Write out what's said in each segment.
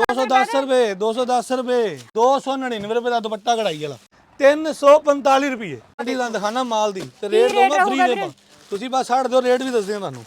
210 ਰੁਪਏ 210 ਰੁਪਏ 299 ਰੁਪਏ ਦਾ ਦੁਪੱਟਾ ਕਢਾਈ ਵਾਲਾ। 345 ਰੁਪਏ। ਆਂਟੀ ਦਾ ਦਿਖਾਣਾ ਮਾਲ ਦੀ ਤੇ ਰੇਟ ਰੇਟ ਦਊਂਗਾ ਫ੍ਰੀ ਪਾ ਤੁਸੀਂ ਬਸ ਛੱਡ ਦਿਓ ਰੇਟ ਵੀ ਦੱਸਦੇ ਹਾਂ ਤੁਹਾਨੂੰ।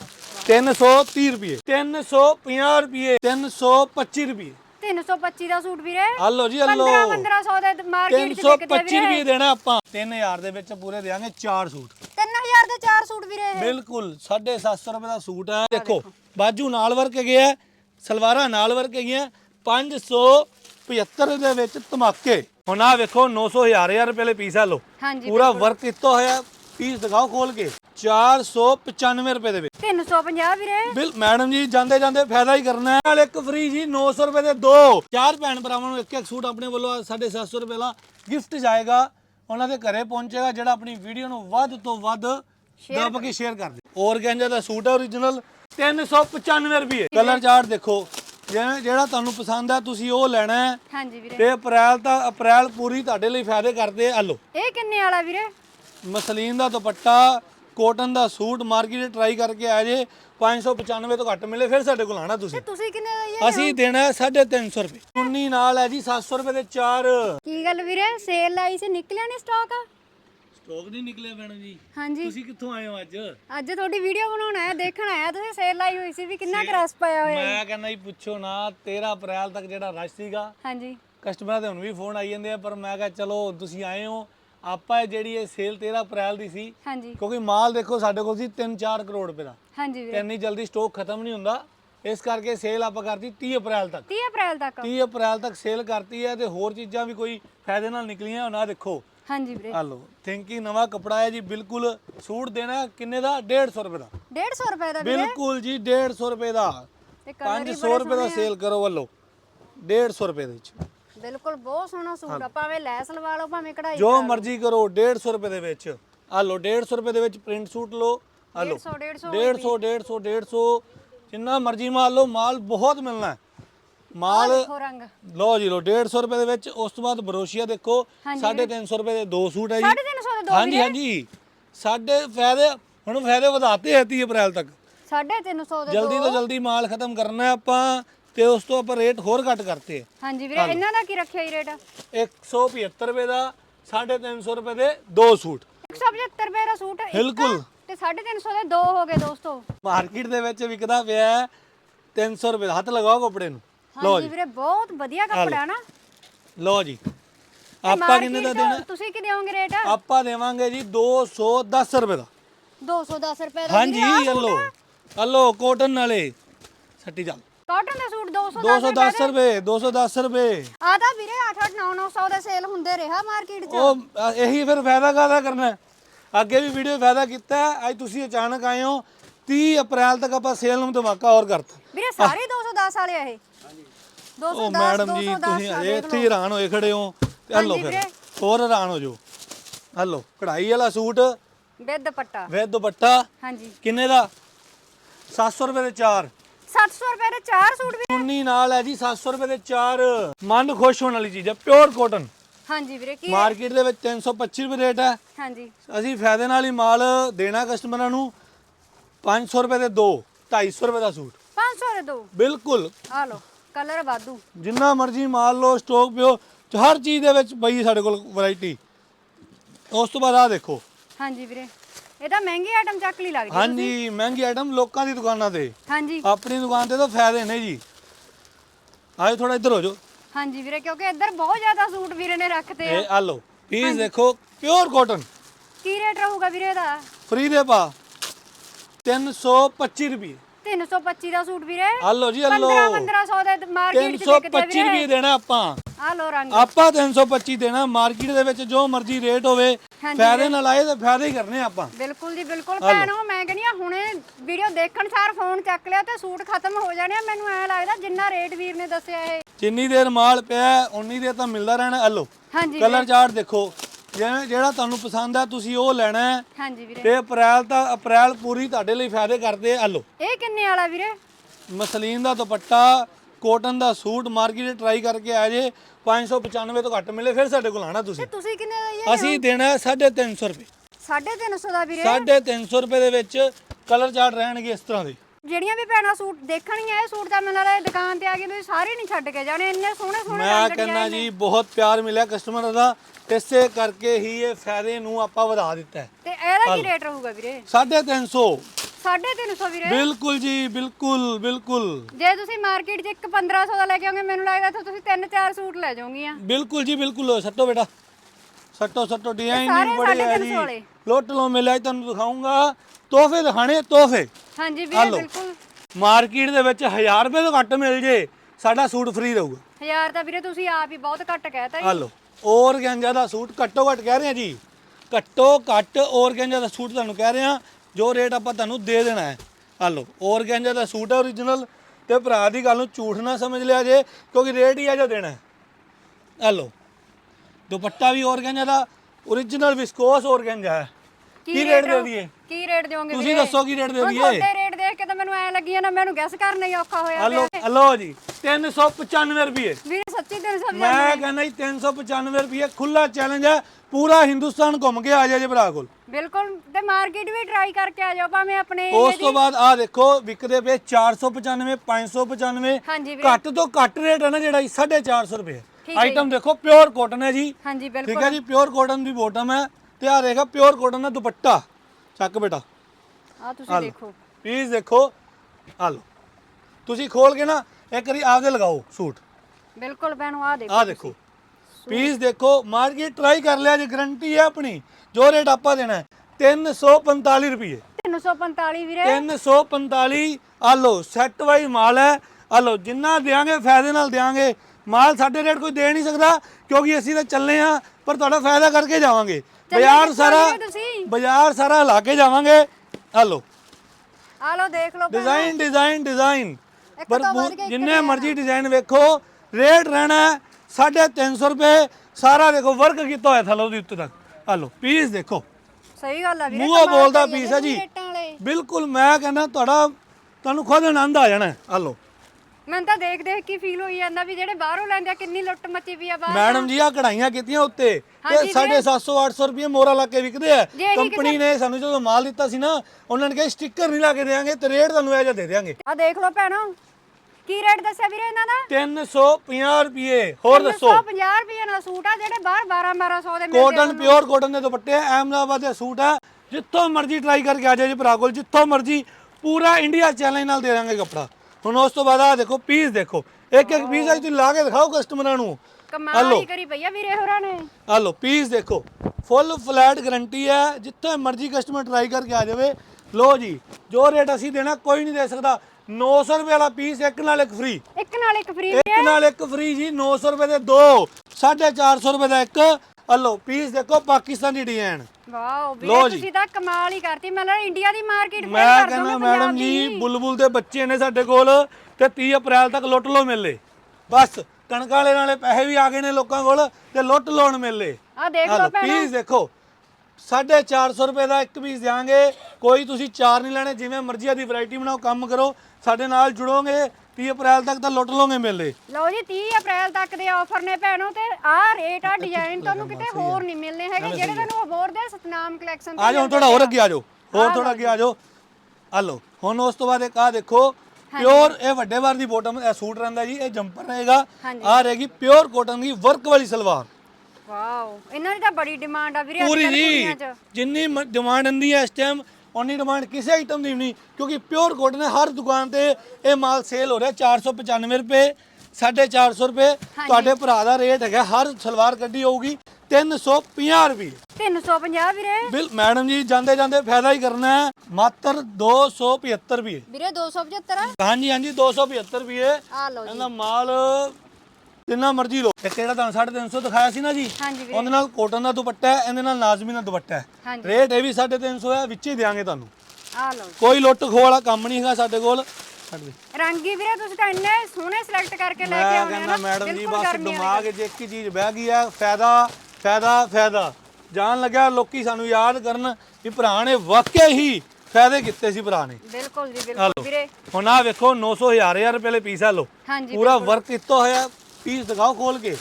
330 ਰੁਪਏ 350 ਰੁਪਏ 325 ਰੁਪਏ। 325 ਦਾ ਸੂਟ ਵੀਰੇ? ਹਲੋ ਜੀ ਹਲੋ। 15 1500 ਦੇ ਮਾਰਕੀਟ ਚ ਵਿਕਦੇ 325 ਵੀਰੇ। ਰੁਪਏ ਦੇਣਾ ਆਪਾਂ। 3000 ਦੇ ਵਿੱਚ ਪੂਰੇ ਦੇਾਂਗੇ 4 ਸੂਟ। 3000 ਦੇ 4 ਸੂਟ ਵੀਰੇ ਇਹ। ਬਿਲਕੁਲ 750 ਰੁਪਏ ਦਾ ਸੂਟ ਹੈ। ਦੇਖੋ ਬਾਜੂ ਨਾਲ ਵਰਕ ਗਿਆ ਸਲਵਾਰਾਂ ਨਾਲ ਵਰਕ ਗਈਆਂ 575 ਦੇ ਵਿੱਚ ਧਮਾਕੇ। ਹੁਣ ਆ ਵੇਖੋ 900 ਹਜ਼ਾਰ ਹਜ਼ਾਰ ਰੁਪਏ ਵਾਲੇ ਪੀਸ ਆ ਲੋ ਹਾਂਜੀ ਪੂਰਾ ਵਰਕ ਕੀਤਾ ਹੋਇਆ ਪੀਸ ਦਿਖਾਓ ਖੋਲ ਕੇ। 495 ਰੁਪਏ ਦੇ ਵਿੱਚ। 350 ਵੀਰੇ। ਬਿਲ ਮੈਡਮ ਜੀ ਜਾਂਦੇ ਜਾਂਦੇ ਫਾਇਦਾ ਹੀ ਕਰਨਾ ਹੈ। ਨਾਲ ਇੱਕ ਫ੍ਰੀ ਜੀ 900 ਰੁਪਏ ਦੇ ਦੋ। ਚਾਰ ਭੈਣ ਭਰਾਵਾਂ ਨੂੰ ਇੱਕ ਇੱਕ ਸੂਟ ਆਪਣੇ ਵੱਲੋਂ 750 ਰੁਪਏ ਦਾ ਗਿਫਟ ਜਾਏਗਾ। ਉਹਨਾਂ ਦੇ ਘਰੇ ਪਹੁੰਚੇਗਾ ਜਿਹੜਾ ਆਪਣੀ ਵੀਡੀਓ ਨੂੰ ਵੱਧ ਤੋਂ ਵੱਧ ਦੱਬ ਕੇ ਸ਼ੇਅਰ ਕਰ ਦੇ। ਔਰਗੈਂਜਾ ਦਾ ਸੂਟ ਹੈ origignal 395 ਰੁਪਏ। ਕਲਰ ਚਾਰਟ ਦੇਖੋ। ਜਿਵੇਂ ਜਿਹੜਾ ਤੁਹਾਨੂੰ ਪਸੰਦ ਹੈ ਤੁਸੀਂ ਉਹ ਲੈਣਾ ਹੈ। ਹਾਂਜੀ ਵੀਰੇ। ਤੇ ਅਪ੍ਰੈਲ ਤਾਂ ਅਪ੍ਰੈਲ ਪੂਰੀ ਤੁਹਾਡੇ ਲਈ ਫਾਇਦੇ ਕਰਦੇ ਆ। ਲੋ ਇਹ ਕਿੰਨੇ ਵਾਲਾ ਵੀਰੇ? ਮਸਲੀਨ ਦਾ ਦੁਪੱਟਾ ਕੋਟਨ ਦਾ ਸੂਟ ਮਾਰਕੀਟ ਟਰਾਈ ਕਰਕੇ ਆ ਜੇ 595 ਤੋਂ ਘੱਟ ਮਿਲੇ ਫਿਰ ਸਾਡੇ ਕੋਲ ਆਣਾ ਤੁਸੀਂ। ਤੇ ਤੁਸੀਂ ਕਿੰਨੇ ਦਾ ਇਹ ਅਸੀਂ ਦੇਣਾ ਹੈ 350 ਰੁਪਏ। ਚੁੰਨੀ ਨਾਲ ਹੈ ਜੀ 700 ਰੁਪਏ ਦੇ ਚਾਰ। ਕੀ ਗੱਲ ਵੀਰੇ? ਸੇਲ ਲਾਈ ਸੀ ਨਿਕਲਿਆ ਨਹੀਂ ਸਟਾਕ ਸਟਾਕ ਨਹੀਂ ਨਿਕਲਿਆ ਮੈਡਮ ਜੀ? ਹਾਂਜੀ। ਤੁਸੀਂ ਕਿੱਥੋਂ ਆਏ ਹੋ ਅੱਜ? ਅੱਜ ਤੁਹਾਡੀ ਵੀਡੀਓ ਬਣਾਉਣ ਆਇਆ ਦੇਖਣ ਆਇਆ ਤੁਸੀਂ ਸੇਲ ਲਾਈ ਹੋਈ ਸੀ ਵੀ ਕਿੰਨਾ ਕੁ ਰਸ ਪਾਇਆ ਹੋਇਆ ਮੈਂ ਕਹਿੰਦਾ ਜੀ ਪੁੱਛੋ ਨਾ 13 ਅਪ੍ਰੈਲ ਤੱਕ ਜਿਹੜਾ ਰਸ਼ ਸੀਗਾ ਹਾਂਜੀ। ਕਸਟਮਰਾਂ ਦੇ ਹੁਣ ਵੀ ਫੋਨ ਆਈ ਜਾਂਦੇ ਆ ਪਰ ਮੈਂ ਕਿਹਾ ਚਲੋ ਤੁਸੀਂ ਆਏ ਹੋ ਆਪਾਂ ਇਹ ਜਿਹੜੀ ਇਹ ਸੇਲ 13 ਅਪ੍ਰੈਲ ਦੀ ਸੀ ਹਾਂਜੀ। ਕਿਉਂਕਿ ਮਾਲ ਦੇਖੋ ਸਾਡੇ ਕੋਲ ਸੀ 3-4 ਕਰੋੜ ਰੁਪਏ ਦਾ। ਹਾਂਜੀ ਵੀਰੇ। ਇੰਨੀ ਜਲਦੀ ਸਟਾਕ ਖਤਮ ਨਹੀਂ ਹੁੰਦਾ ਇਸ ਕਰਕੇ ਸੇਲ ਆਪਾਂ ਕਰਤੀ 30 ਅਪ੍ਰੈਲ ਤੱਕ। 30 ਅਪ੍ਰੈਲ ਤੱਕ। 30 ਅਪ੍ਰੈਲ ਤੱਕ ਸੇਲ ਕਰਤੀ ਹੈ ਤੇ ਹੋਰ ਚੀਜ਼ਾਂ ਵੀ ਕੋਈ ਫਾਇਦੇ ਨਾਲ ਨਿਕਲੀਆਂ ਆਹ ਦੇਖੋ ਹਾਂਜੀ ਵੀਰੇ। ਆ ਲਓ ਥਿੰਕਿੰਗ ਨਵਾਂ ਕਪੜਾ ਹੈ ਜੀ ਬਿਲਕੁਲ ਸੂਟ ਦੇਣਾ ਹੈ ਕਿੰਨੇ ਦਾ? 150 ਰੁਪਏ ਦਾ। 150 ਰੁਪਏ ਦਾ ਵੀਰੇ। ਬਿਲਕੁਲ ਜੀ 150 ਰੁਪਏ ਦਾ। ਤੇ ਕਲਰ ਹੀ 500 ਰੁਪਏ ਦਾ ਸੇਲ ਕਰੋ ਵੱਲੋ। 150 ਰੁਪਏ ਦੇ ਵਿੱਚ। ਬਿਲਕੁਲ ਬਹੁਤ ਸੋਹਣਾ ਸੂਟ ਆ ਭਾਵੇਂ ਲੈਸ ਲਵਾ ਲਓ ਭਾਵੇਂ ਕਢਾਈ ਜੋ ਮਰਜ਼ੀ ਕਰੋ 150 ਰੁਪਏ ਦੇ ਵਿੱਚ। ਆ ਲਓ 150 ਰੁਪਏ ਦੇ ਵਿੱਚ ਪ੍ਰਿੰਟ ਸੂਟ ਲਓ। ਆ ਲਓ 150 150 150 150 150 ਜਿੰਨਾ ਮਰਜ਼ੀ ਮਾਲ ਲਓ ਮਾਲ ਬਹੁਤ ਮਿਲਣਾ ਹੈ। ਮਾਲ ਦੇਖੋ ਰੰਗ। ਲਓ ਜੀ ਲਓ 150 ਰੁਪਏ ਦੇ ਵਿੱਚ ਉਸ ਤੋਂ ਬਾਅਦ ਬਰੋਸ਼ੀਆ ਦੇਖੋ 350 ਰੁਪਏ ਦੇ ਦੋ ਸੂਟ ਹੈ ਜੀ। 350 ਦੇ ਦੋ ਹਾਂਜੀ ਹਾਂਜੀ। ਸਾਡੇ ਫਾਇਦੇ ਹੁਣ ਫਾਇਦੇ ਵਧਾਤੇ ਹੈ 30 ਅਪ੍ਰੈਲ ਤੱਕ। 350 ਦੇ ਜਲਦੀ ਤੋਂ ਜਲਦੀ ਮਾਲ ਖਤਮ ਕਰਨਾ ਹੈ ਆਪਾਂ ਤੇ ਉਸ ਤੋਂ ਆਪਾਂ ਰੇਟ ਹੋਰ ਘੱਟ ਕਰਤੇ ਹਾਂਜੀ ਵੀਰੇ ਇਹਨਾਂ ਦਾ ਕੀ ਰੱਖਿਆ ਜੀ ਰੇਟ? 175 ਰੁਪਏ ਦਾ 350 ਰੁਪਏ ਦੇ ਦੋ ਸੂਟ। 175 ਰੁਪਏ ਦਾ ਸੂਟ ਬਿਲਕੁਲ। ਤੇ 350 ਦੇ ਦੋ ਹੋ ਗਏ ਦੋਸਤੋ। ਮਾਰਕੀਟ ਦੇ ਵਿੱਚ ਵਿਕਦਾ ਪਿਆ ਹੈ 300 ਰੁਪਏ ਦਾ। ਹੱਥ ਲਗਾਓ ਕੱਪੜੇ ਨੂੰ। ਲਓ ਹਾਂਜੀ ਵੀਰੇ ਬਹੁਤ ਵਧੀਆ ਕੱਪੜਾ ਨਾ। ਲਓ ਜੀ। ਆਪਾਂ ਕਿੰਨੇ ਦਾ ਦੇਣਾ? ਤੁਸੀਂ ਕੀ ਦਿਓਗੇ ਰੇਟ? ਆਪਾਂ ਦੇਵਾਂਗੇ ਜੀ 210 ਰੁਪਏ ਦਾ। 210 ਰੁਪਏ ਦਾ ਹਾਂਜੀ ਹਲੋ। ਹਲੋ ਕੋਟਨ ਵਾਲੇ। ਸੱਟੀ ਚੱਲ। ਕਾਟਨ ਦੇ ਸੂਟ 210 210 ਰੁਪਏ 210 ਰੁਪਏ ਆ ਤਾਂ ਵੀਰੇ 8 8 9 900 ਦੇ ਸੇਲ ਹੁੰਦੇ ਰਿਹਾ ਮਾਰਕੀਟ 'ਚ। ਉਹ ਅ, ਇਹੀ ਫਿਰ ਫਾਇਦਾ ਕਾਹਦਾ ਕਰਨਾ? ਹੈ? ਅੱਗੇ ਵੀ ਵੀਡੀਓ ਫਾਇਦਾ ਕੀਤਾ ਹੈ, ਅੱਜ ਤੁਸੀਂ ਅਚਾਨਕ ਆਏ ਹੋ 30 ਅਪ੍ਰੈਲ ਤੱਕ ਆਪਾਂ ਸੇਲ ਨੂੰ ਧਮਾਕਾ ਹੋਰ ਕਰਤਾ। ਵੀਰੇ ਸਾਰੇ 210 ਵਾਲੇ ਆ ਇਹ। ਉਹ 210 ਮੈਡਮ ਜੀ 210 ਤੁਸੀਂ ਦੇਖ ਇੱਥੇ ਹੀ ਹੈਰਾਨ ਹੋਏ ਖੜੇ ਹੋ। ਤੇ ਹਲੋ ਹਾਂਜੀ ਫਿਰ ਵੀਰੇ। ਹੋਰ ਹੈਰਾਨ ਹੋ ਜਾਓ। ਹਲੋ ਕਢਾਈ ਵਾਲਾ suit be dupatta. With dupatta. ਹਾਂਜੀ। ਕਿੰਨੇ ਦਾ? 700 ਰੁਪਏ ਦੇ ਚਾਰ। 700 ਰੁਪਏ ਦੇ ਚਾਰ ਸੂਟ ਵੀ। ਚੁੰਨੀ ਨਾਲ ਹੈ ਜੀ 700 ਰੁਪਏ ਦੇ ਚਾਰ। ਮਨ ਖੁਸ਼ ਹੋਣ ਵਾਲੀ ਚੀਜ਼ ਹੈ ਪਿਓਰ ਕਾਟਨ ਹਾਂਜੀ ਵੀਰੇ ਕੀ ਮਾਰਕੀਟ ਦੇ ਵਿੱਚ 325 ਰੁਪਏ ਰੇਟ ਹੈ। ਹਾਂਜੀ। ਅਸੀਂ ਫਾਇਦੇ ਨਾਲ ਹੀ ਮਾਲ ਦੇਣਾ ਕਸਟਮਰਾਂ ਨੂੰ। 500 ਰੁਪਏ ਦੇ ਦੋ 250 ਰੁਪਏ ਦਾ ਸੂਟ। 500 ਦੇ ਦੋ। ਬਿਲਕੁਲ। ਆ ਲਓ। ਕਲਰ ਵਾਧੂ। ਜਿੰਨਾ ਮਰਜ਼ੀ ਮਾਲ ਲਓ ਸਟਾਕ ਪਿਓ ਹਰ ਚੀਜ਼ ਦੇ ਵਿੱਚ ਪਈ ਸਾਡੇ ਕੋਲ ਵੈਰਾਈਟੀ ਉਸ ਤੋਂ ਬਾਅਦ ਆ ਦੇਖੋ। ਹਾਂਜੀ ਵੀਰੇ। ਇਹ ਤਾਂ ਮਹਿੰਗੀ ਆਈਟਮ ਚੱਕ ਲਈ ਲੱਗਦੀ ਹਾਂਜੀ ਮਹਿੰਗੀ ਆਈਟਮ ਲੋਕਾਂ ਦੀ ਦੁਕਾਨਾਂ ਤੇ। ਹਾਂਜੀ। ਆਪਣੀ ਦੁਕਾਨ ਤੇ ਤਾਂ ਫਾਇਦੇ ਨੇ ਜੀ। ਆਏ ਥੋੜਾ ਇੱਧਰ ਹੋ ਜਾਓ। ਹਾਂਜੀ ਵੀਰੇ ਕਿਉਂਕਿ ਇੱਧਰ ਬਹੁਤ ਜ਼ਿਆਦਾ ਸੂਟ ਵੀਰੇ ਨੇ ਰੱਖਤੇ ਆ। ਇਹ ਆ ਲਓ ਪੀਸ ਦੇਖੋ ਪਿਓਰ ਕਾਟਨ ਕੀ ਰੇਟ ਰਹੂਗਾ ਵੀਰੇ ਇਹਦਾ? ਫ੍ਰੀ ਦੇ ਪਾ। 325 ਰੁਪਏ। 325 ਦਾ ਸੂਟ ਵੀਰੇ। ਆ ਲਓ ਜੀ ਆ 15 ਲਓ 1500 ਦੇ ਮਾਰਕੀਟ 'ਚ ਵਿਕਦੇ 325 ਰੁਪਏ ਦੇਣਾ ਆਪਾਂ। ਆ ਲੋ ਰੰਗ। ਆਪਾਂ 325 ਦੇਣਾ ਮਾਰਕੀਟ ਦੇ ਵਿੱਚ ਜੋ ਮਰਜ਼ੀ ਰੇਟ ਹੋਵੇ ਫਾਇਦੇ ਨਾਲ ਆਏ ਤੇ ਫਾਇਦੇ ਹੀ ਕਰਨੇ ਆਪਾਂ। ਬਿਲਕੁਲ ਜੀ ਬਿਲਕੁਲ। ਭੈਣੋ ਮੈਂ ਕਹਿੰਦੀ ਆ ਹੁਣੇ ਵੀਡੀਓ ਦੇਖਣ ਸਾਰ ਫੋਨ ਚੱਕ ਲਿਆ ਤੇ ਸੂਟ ਖਤਮ ਹੋ ਜਾਣੇ ਆ। ਮੈਨੂੰ ਐ ਲੱਗਦਾ ਜਿੰਨਾ ਰੇਟ ਵੀਰ ਨੇ ਦੱਸਿਆ ਇਹ। ਜਿੰਨੀ ਦੇਰ ਮਾਲ ਪਿਆ ਉਨੀ ਦੇਰ ਤਾਂ ਮਿਲਦਾ ਰਹਿਣਾ। ਆ ਲਓ ਹਾਂਜੀ ਕਲਰ ਚਾਰਟ ਦੇਖੋ। ਜਿਵੇਂ ਜਿਹੜਾ ਤੁਹਾਨੂੰ ਪਸੰਦ ਹੈ ਤੁਸੀਂ ਉਹ ਲੈਣਾ ਹੈ। ਹਾਂਜੀ ਵੀਰੇ। ਤੇ ਅਪ੍ਰੈਲ ਤਾਂ ਅਪ੍ਰੈਲ ਪੂਰੀ ਤੁਹਾਡੇ ਲਈ ਫਾਇਦੇ ਕਰਦੇ ਆ। ਲਓ ਇਹ ਕਿੰਨੇ ਵਾਲਾ ਵੀਰੇ? ਮਸਲੀਨ ਦਾ ਦੁਪੱਟਾ ਕੋਟਨ ਦਾ ਸੂਟ ਮਾਰਕੀਟ ਟਰਾਈ ਕਰਕੇ ਆ ਜੇ 595 ਤੋਂ ਘੱਟ ਮਿਲੇ ਫਿਰ ਸਾਡੇ ਕੋਲ ਆਣਾ ਤੁਸੀਂ। ਤੁਸੀਂ ਕਿੰਨੇ ਦਾ ਇਹ ਅਸੀਂ ਦੇਣਾ ਹੈ 350 ਰੁਪਏ। 350 ਦਾ ਵੀਰੇ? 350 ਰੁਪਏ ਦੇ ਵਿੱਚ ਕਲਰ ਚਾਰਟ ਰਹਿਣਗੇ ਇਸ ਤਰ੍ਹਾਂ ਦੇ। ਜਿਹੜੀਆਂ ਵੀ ਭੈਣਾਂ ਸੂਟ ਦੇਖਣਗੀਆਂ ਇਹ ਸੂਟ ਤਾਂ ਮੈਨੂੰ ਲੱਗਦਾ ਦੁਕਾਨ ਤੇ ਆ ਕੇ ਤੁਸੀਂ ਸਾਰੇ ਨਹੀਂ ਛੱਡ ਕੇ ਜਾਣੇ ਇੰਨੇ ਸੋਹਣੇ ਸੋਹਣੇ ਮੈਂ ਰੰਗ ਕਹਿੰਦਾ। ਜੀ ਬਹੁਤ ਪਿਆਰ ਮਿਲਿਆ ਕਸਟਮਰ ਦਾ ਇਸੇ ਕਰਕੇ ਹੀ ਇਹ ਫਾਇਦੇ ਨੂੰ ਆਪਾਂ ਵਧਾ ਦਿੱਤਾ ਹੈ। ਤੇ ਇਹਦਾ ਕੀ ਰੇਟ ਰਹੂਗਾ ਵੀਰੇ? 350 350 ਵੀਰੇ। ਬਿਲਕੁਲ ਜੀ ਬਿਲਕੁਲ ਬਿਲਕੁਲ। ਜੇ ਤੁਸੀਂ ਮਾਰਕੀਟ 'ਚ ਇੱਕ 1500 ਦਾ ਲੈ ਕੇ ਆਓਗੇ ਮੈਨੂੰ ਲੱਗਦਾ ਇੱਥੋਂ ਤੁਸੀਂ ਤਿੰਨ ਚਾਰ ਸੂਟ ਲੈ ਜਾਓਗੀਆਂ। ਬਿਲਕੁਲ ਜੀ ਬਿਲਕੁਲ। ਸੱਟੋ ਬੇਟਾ। ਸੱਟੋ ਸੱਟੋ ਡਿਜ਼ਾਈਨ ਸਾਰੇ ਬੜੇ ਹੈ 350 ਵਾਲੇ। ਜੀ ਲੋਟ ਲੋ ਮਿਲਿਆ ਜੀ, ਤੁਹਾਨੂੰ ਦਿਖਾਉਂਗਾ ਤੋਹਫੇ ਦਿਖਾਣੇ ਤੋਹਫੇ। ਹਾਂਜੀ ਵੀਰੇ ਲਓ। ਬਿਲਕੁਲ। ਮਾਰਕੀਟ ਦੇ ਵਿੱਚ 1000 ਰੁਪਏ ਤੋਂ ਘੱਟ ਮਿਲ ਜੇ ਸਾਡਾ ਸੂਟ ਫ੍ਰੀ ਰਹੂਗਾ। ਹਜ਼ਾਰ ਤਾਂ ਵੀਰੇ ਤੁਸੀਂ ਆਪ ਹੀ ਬਹੁਤ ਘੱਟ ਕਹਿਤਾ ਜੀ। ਆ ਲਓ ਔਰਗੈਂਜਾ ਦਾ ਸੂਟ ਘੱਟੋ ਘੱਟ ਕਹਿ ਰਹੇ ਆ ਜੀ। ਘੱਟੋ ਘੱਟ ਔਰਗੈਂਜਾ ਦਾ ਸੂਟ ਤੁਹਾਨੂੰ ਕਹਿ ਰਹੇ ਆ ਜੋ ਰੇਟ ਆਪਾਂ ਤੁਹਾਨੂੰ ਦੇ ਦੇਣਾ ਹੈ। ਆ ਲਓ ਔਰਗੈਂਜਾ ਦਾ ਸੂਟ ਹੈ origignal ਤੇ ਭਰਾ ਦੀ ਗੱਲ ਨੂੰ ਝੂਠ ਨਾ ਸਮਝ ਲਿਆ ਜੇ ਕਿਉਂਕਿ ਰੇਟ ਹੀ ਆ ਜੋ ਦੇਣਾ ਹੈ। ਆ ਲਓ ਦੁਪੱਟਾ ਵੀ ਔਰਗੈਂਜਾ ਦਾ origignal ਵਿਸਕੋਸ ਔਰਗੈਂਜਾ ਹੈ। ਕੀ ਰੇਟ ਦੇ ਦਈਏ ਕੀ ਰੇਟ ਦਿਓਗੇ ਤੁਸੀਂ ਦੱਸੋ ਕੀ ਰੇਟ ਦੇ ਦਈਏ ਤੁਹਾਡੇ ਰੇਟ ਦੇਖ ਕੇ ਤਾਂ ਮੈਨੂੰ ਐ ਲੱਗੀ ਨਾ ਮੈਨੂੰ ਗੈਸ ਕਰਨਾ ਹੀ ਔਖਾ ਹੋਇਆ ਆ ਲਓ ਜੀ 395 ਰੁਪਏ। ਵੀਰੇ ਸੱਚੀ ਦਿਨ ਸਭ ਮੈਂ ਕਹਿੰਦਾ ਜੀ 395 ਰੁਪਏ ਖੁੱਲਾ ਚੈਲੰਜ ਹੈ ਪੂਰਾ ਹਿੰਦੁਸਤਾਨ ਘੁੰਮ ਕੇ ਆ ਜਾ ਜੇ ਭਰਾ ਕੋਲ। ਬਿਲਕੁਲ ਤੇ ਮਾਰਕੀਟ ਵੀ ਟਰਾਈ ਕਰਕੇ ਆ ਜਾਓ ਭਾਵੇਂ ਆਪਣੇ ਉਸ ਤੋਂ ਬਾਅਦ ਆ ਦੇਖੋ ਵਿਕਦੇ ਪਏ 495 595 ਹਾਂਜੀ ਵੀਰੇ। ਘੱਟ ਤੋਂ ਘੱਟ ਰੇਟ ਹੈ ਨਾ ਜਿਹੜਾ ਜੀ 450 ਰੁਪਏ। ਠੀਕ ਆਈਟਮ ਦੇਖੋ ਪਿਓਰ ਕਾਟਨ ਹੈ ਜੀ। ਹਾਂਜੀ ਠੀਕ ਬਿਲਕੁਲ। ਹੈ ਜੀ ਪਿਓਰ ਕਾਟਨ ਦੀ ਬੋਟਮ ਹੈ। ਤੇ ਆ ਪਿਓਰ ਕਾਟਨ ਦਾ ਦੁਪੱਟਾ। ਚੱਕ ਬੇਟਾ। ਆ ਤੁਸੀਂ ਦੇਖੋ। ਪੀਸ ਦੇਖੋ। ਆ ਲਓ। ਤੁਸੀਂ ਖੋਲ ਕੇ ਨਾ ਇੱਕ ਵਾਰੀ ਆਪਦੇ ਲਗਾਓ ਸੂਟ। ਬਿਲਕੁਲ ਭੈਣੋ ਆ ਦੇਖੋ ਆ ਦੇਖੋ। ਪੀਸ ਦੇਖੋ ਮਾਰਕੀਟ ਟਰਾਈ ਕਰ ਲਿਆ ਜੀ ਗਰੰਟੀ ਹੈ ਆਪਣੀ ਜੋ ਰੇਟ ਆਪਾਂ ਦੇਣਾ ਹੈ 345 ਰੁਪਏ 345 ਵੀਰੇ। 345 ਆ ਲਓ ਸੈੱਟ ਵਾਈਜ਼ ਮਾਲ ਹੈ। ਆ ਲਓ ਜਿੰਨਾ ਦੇਾਂਗੇ ਫਾਇਦੇ ਨਾਲ ਦੇਾਂਗੇ ਮਾਲ ਸਾਡੇ ਰੇਟ ਕੋਈ ਦੇ ਨਹੀਂ ਸਕਦਾ ਕਿਉਂਕਿ ਅਸੀਂ ਤਾਂ ਚੱਲੇ ਆ ਪਰ ਤੁਹਾਡਾ ਫਾਇਦਾ ਕਰਕੇ ਜਾਵਾਂਗੇ। ਬਾਜ਼ਾਰ ਸਾਰਾ ਤੁਸੀਂ? ਬਾਜ਼ਾਰ ਸਾਰਾ ਲਾ ਕੇ ਜਾਵਾਂਗੇ। ਆ ਲਓ। ਆ ਲਓ ਦੇਖ ਭੈਣੋ। Design design design. ਪਰ ਜਿੰਨੇ ਮਰਜ਼ੀ ਡਿਜ਼ਾਈਨ ਵੇਖੋ ਰੇਟ ਰਹਿਣਾ ਹੈ 350 ਰੁਪਏ। ਸਾਰਾ ਦੇਖੋ ਵਰਕ ਕੀਤਾ ਹੋਇਆ ਥੱਲੋਂ ਦੀ ਉੱਤੇ ਤੱਕ। ਆ ਲਓ ਪੀਸ ਦੇਖੋ। ਸਹੀ ਗੱਲ ਆ ਵੀਰੇ ਮੂੰਹੋਂ ਬੋਲਦਾ ਪੀਸ ਹੈ ਜੀ। ਬਿਲਕੁਲ ਮੈਂ ਕਹਿੰਦਾ ਤੁਹਾਡਾ ਤੁਹਾਨੂੰ ਖੁਦ ਆਨੰਦ ਆ ਜਾਣਾ। ਆ ਲਓ। ਮੈਨੂੰ ਤਾਂ ਦੇਖ ਦੇਖ ਕੇ ਫੀਲ ਹੋਈ ਜਾਂਦਾ ਵੀ ਜਿਹੜੇ ਬਾਹਰੋਂ ਲੈਂਦੇ ਆ ਕਿੰਨੀ ਲੁੱਟ ਮੱਚੀ ਵੀ ਆ ਬਾਹਰ। ਮੈਡਮ ਜੀ ਆ ਕਢਾਈਆਂ ਕੀਤੀਆਂ ਉੱਤੇ। ਤੇ 750 800 ਰੁਪਏ ਮੋਰਾ ਲਾ ਕੇ ਵਿਕਦੇ ਆ। ਕੰਪਨੀ ਨੇ ਸਾਨੂੰ ਜਦੋਂ ਮਾਲ ਦਿੱਤਾ ਸੀ ਨਾ ਉਹਨਾਂ ਨੇ ਕਿਹਾ ਸਟicker ਨਹੀਂ ਲਾ ਕੇ ਦੇਵਾਂਗੇ ਤੇ ਰੇਟ ਤੁਹਾਨੂੰ ਇਹ ਜਿਹਾ ਦੇ ਦੇਵਾਂਗੇ ਆ ਦੇਖ ਲਓ ਭੈਣੋ ਕੀ ਰੇਟ ਦੱਸਿਆ ਵੀਰੇ ਇਹਨਾਂ ਦਾ? 350 ਰੁਪਏ ਹੋਰ ਦੱਸੋ। 150 ਰੁਪਏ ਦਾ ਸੂਟ ਆ ਜਿਹੜੇ ਬਾਹਰ 12 1200 ਦੇ ਮਿਲਦੇ ਆ ਕੋਟਨ ਪਿਓਰ ਕੋਟਨ ਦੇ ਦੁਪੱਟੇ ਆ ਅਹਿਮਦਾਬਾਦ ਦੇ ਸੂਟ ਆ। ਜਿੱਥੋਂ ਮਰਜ਼ੀ ਟਰਾਈ ਕਰਕੇ ਆ ਜਾਓ ਜੀ ਭਰਾ ਕੋਲ ਜਿੱਥੋਂ ਮਰਜ਼ੀ ਪੂਰਾ ਇੰਡੀਆ ਚੈਲੰਜ ਨਾਲ ਦੇ ਦਾਂਗੇ ਕੱਪੜਾ। ਹੁਣ ਉਸ ਤੋਂ ਬਾਅਦ ਆ ਦੇਖੋ ਪੀਸ ਦੇਖੋ। ਇੱਕ ਇੱਕ ਪੀਸ ਆ ਤੁਸੀਂ ਲਾ ਕੇ ਦਿਖਾਓ ਕਸਟਮਰਾਂ ਨੂੰ। ਕਮਾਲ ਹੀ ਕਰੀ ਪਈ ਆ ਵੀਰੇ ਹੋਰਾਂ ਨੇ। ਆ ਲਓ ਪੀਸ ਦੇਖੋ। ਫੁੱਲ ਫਲੈਟ ਗਾਰੰਟੀ ਹੈ ਜਿੱਥੇ ਮਰਜ਼ੀ ਕਸਟਮਰ ਟਰਾਈ ਕਰਕੇ ਆ ਜਾਵੇ। ਲੋ ਜੀ ਜੋ ਰੇਟ ਅਸੀਂ ਦੇਣਾ ਕੋਈ ਨਹੀਂ ਦੇ ਸਕਦਾ। 900 ਰੁਪਏ ਵਾਲਾ ਪੀਸ ਇੱਕ ਨਾਲ ਇੱਕ ਫ੍ਰੀ ਇੱਕ ਨਾਲ ਇੱਕ ਫ੍ਰੀ ਇੱਕ ਨਾਲ ਇੱਕ ਫ੍ਰੀ ਜੀ 900 ਰੁਪਏ ਦੇ ਦੋ। 450 ਰੁਪਏ ਦਾ ਇੱਕ। ਆ ਲਓ ਪੀਸ ਦੇਖੋ ਪਾਕਿਸਤਾਨੀ ਡਿਜ਼ਾਈਨ ਵਾਓ ਵੀਰੇ ਲਓ ਜੀ। ਤੁਸੀਂ ਤਾਂ ਕਮਾਲ ਹੀ ਕਰਤੀ ਮੈਨੂੰ ਇੰਡੀਆ ਦੀ ਮਾਰਕੀਟ ਮੈਂ ਕਹਿੰਦਾ ਮੈਡਮ ਜੀ ਬੁਲਬੁਲ ਦੇ ਬੱਚੇ ਨੇ ਸਾਡੇ ਕੋਲ ਤੇ 30 ਅਪ੍ਰੈਲ ਤੱਕ ਲੁੱਟ ਲੋ ਮੇਲੇ। ਬਸ ਕਣਕਾਂ ਵਾਲੇ ਨਾਲੇ ਪੈਸੇ ਵੀ ਆ ਗਏ ਨੇ ਲੋਕਾਂ ਕੋਲ ਤੇ ਲੁੱਟ ਲੋਣ ਮੇਲੇ। ਆ ਦੇਖ ਲਓ ਲਓ ਪੀਸ ਦੇਖੋ 450 ਰੁਪਏ ਦਾ ਇੱਕ ਪੀਸ ਦਿਆਂਗੇ। ਕੋਈ ਤੁਸੀਂ ਚਾਰ ਨਹੀਂ ਲੈਣੇ ਜਿਵੇਂ ਮਰਜ਼ੀ ਆਦੀ ਵੈਰਾਈਟੀ ਬਣਾਓ ਕੰਮ ਕਰੋ। ਸਾਡੇ ਨਾਲ ਜੁੜੋਗੇ 30 ਅਪ੍ਰੈਲ ਤੱਕ ਤਾਂ ਲੁੱਟ ਲੋਗੇ ਮੇਲੇ। ਲਓ ਜੀ 30 ਅਪ੍ਰੈਲ ਤੱਕ ਦੇ ਆਫਰ ਨੇ ਭੈਣੋ ਤੇ ਆਹ ਰੇਟ ਆ ਡਿਜ਼ਾਈਨ ਤੁਹਾਨੂੰ ਕਿਤੇ ਹੋਰ ਨਹੀਂ ਮਿਲਨੇ ਹੈਗੇ ਜਿਹੜੇ ਤੁਹਾਨੂੰ ਹੋਰ ਦੇ ਸਤਨਾਮ ਕਲੈਕਸ਼ਨ ਆ ਜਾਓ ਹੁਣ ਥੋੜਾ ਹੋਰ ਅੱਗੇ ਆ ਜਾਓ ਹੋਰ ਥੋੜਾ ਅੱਗੇ ਆ ਜਾਓ। ਆ ਲਓ ਹੁਣ ਉਸ ਤੋਂ ਬਾਅਦ ਇੱਕ ਆ ਦੇਖੋ ਪਿਓਰ ਇਹ ਵੱਡੇ ਵਾਰ ਦੀ ਬੋਟਮ ਇਹ ਸੂਟ ਰਹਿੰਦਾ ਜੀ ਇਹ ਜੰਪਰ ਰਹੇਗਾ। ਆ ਰਹੇਗੀ ਪਿਓਰ ਕੋਟਨ ਦੀ ਵਰਕ ਵਾਲੀ ਸਲਵਾਰ। ਵਾਓ ਇਹਨਾਂ ਦੀ ਤਾਂ ਬੜੀ ਡਿਮਾਂਡ ਆ ਵੀਰੇ ਪੂਰੀ ਅੱਜ-ਕੱਲ੍ਹ ਜੀ ਕੁੜੀਆਂ 'ਚ ਜਿੰਨੀ ਡਿਮਾਂਡ ਹੁੰਦੀ ਹੈ ਇਸ ਟਾਈਮ ਉਨੀ ਡਿਮਾਂਡ ਕਿਸੇ ਆਈਟਮ ਦੀ ਵੀ ਨਹੀਂ ਕਿਉਂਕਿ ਪਿਓਰ ਕੋਟਨ ਹੈ ਹਰ ਦੁਕਾਨ ਤੇ ਇਹ ਮਾਲ ਸੇਲ ਹੋ ਰਿਹਾ 495 ਰੁਪਏ 450 ਰੁਪਏ ਤੁਹਾਡੇ ਭਰਾ ਦਾ ਰੇਟ ਹੈਗਾ ਹਰ ਸਲਵਾਰ ਕੱਢੀ ਹੋਊਗੀ 350 ਰੁਪਏ 350 ਵੀਰੇ ਬਿਲ ਮੈਡਮ ਜੀ ਜਾਂਦੇ ਜਾਂਦੇ ਫਾਇਦਾ ਹੀ ਕਰਨਾ ਹੈ ਮਾਤਰ 275 ਰੁਪਏ ਵੀਰੇ 275 ਹਾਂਜੀ ਹਾਂਜੀ 275 ਰੁਪਏ ਆ ਲਓ ਮਾਲ ਜਿੰਨਾ ਮਰਜ਼ੀ ਲਓ। ਇਹ ਕਿਹੜਾ ਤੁਹਾਨੂੰ 350 ਦਿਖਾਇਆ ਸੀ ਨਾ ਜੀ ਹਾਂਜੀ ਵੀਰੇ। ਉਹਦੇ ਨਾਲ ਕੋਟਨ ਦਾ ਦੁਪੱਟਾ ਹੈ ਇਹਦੇ ਨਾਲ ਨਾਜ਼ਮੀ ਦਾ ਦੁਪੱਟਾ ਹੈ। ਹਾਂਜੀ। ਰੇਟ ਇਹ ਵੀ 350 ਹੈ ਵਿੱਚ ਹੀ ਦੇਾਂਗੇ ਤੁਹਾਨੂੰ। ਆ ਲਓ ਜੀ। ਕੋਈ ਲੁੱਟ ਖੋਹ ਵਾਲਾ ਕੰਮ ਨਹੀਂ ਹੈਗਾ ਸਾਡੇ ਕੋਲ। ਛੱਡ ਦੇ ਰੰਗੀ ਵੀਰੇ ਤੁਸੀਂ ਤਾਂ ਇੰਨੇ ਸੋਹਣੇ ਸਿਲੈਕਟ ਕਰਕੇ ਲੈ ਕੇ ਮੈਂ ਆਉਣੇ ਆ ਕਹਿੰਦਾ ਨਾ। ਮੈਡਮ ਜੀ ਬਿਲਕੁਲ ਬਸ ਗਰਮੀਆਂ ਦਿਮਾਗ 'ਚ ਇੱਕ ਹੀ ਚੀਜ਼ ਬਹਿ ਗਈ ਹੈ ਫਾਇਦਾ ਫਾਇਦਾ ਫਾਇਦਾ। ਜਾਣ ਲੱਗਿਆ ਲੋਕੀ ਸਾਨੂੰ ਯਾਦ ਕਰਨ ਵੀ ਭਰਾ ਨੇ ਵਾਕਿਆ ਹੀ ਫਾਇਦੇ ਕੀਤੇ ਸੀ ਭਰਾ ਨੇ। ਬਿਲਕੁਲ ਜੀ ਬਿਲਕੁਲ ਵੀਰੇ। ਹੁਣ ਆ ਵੇਖੋ 900 ਹਜ਼ਾਰ ਹਜ਼ਾਰ ਰੁਪਏ ਵਾਲੇ ਪੀਸ ਆ ਹਾਂਜੀ ਪੂਰਾ ਵਰਕ ਕੀਤਾ ਹੋਇਆ। ਪੀਸ ਦਿਖਾਓ ਖੋਲ ਕੇ।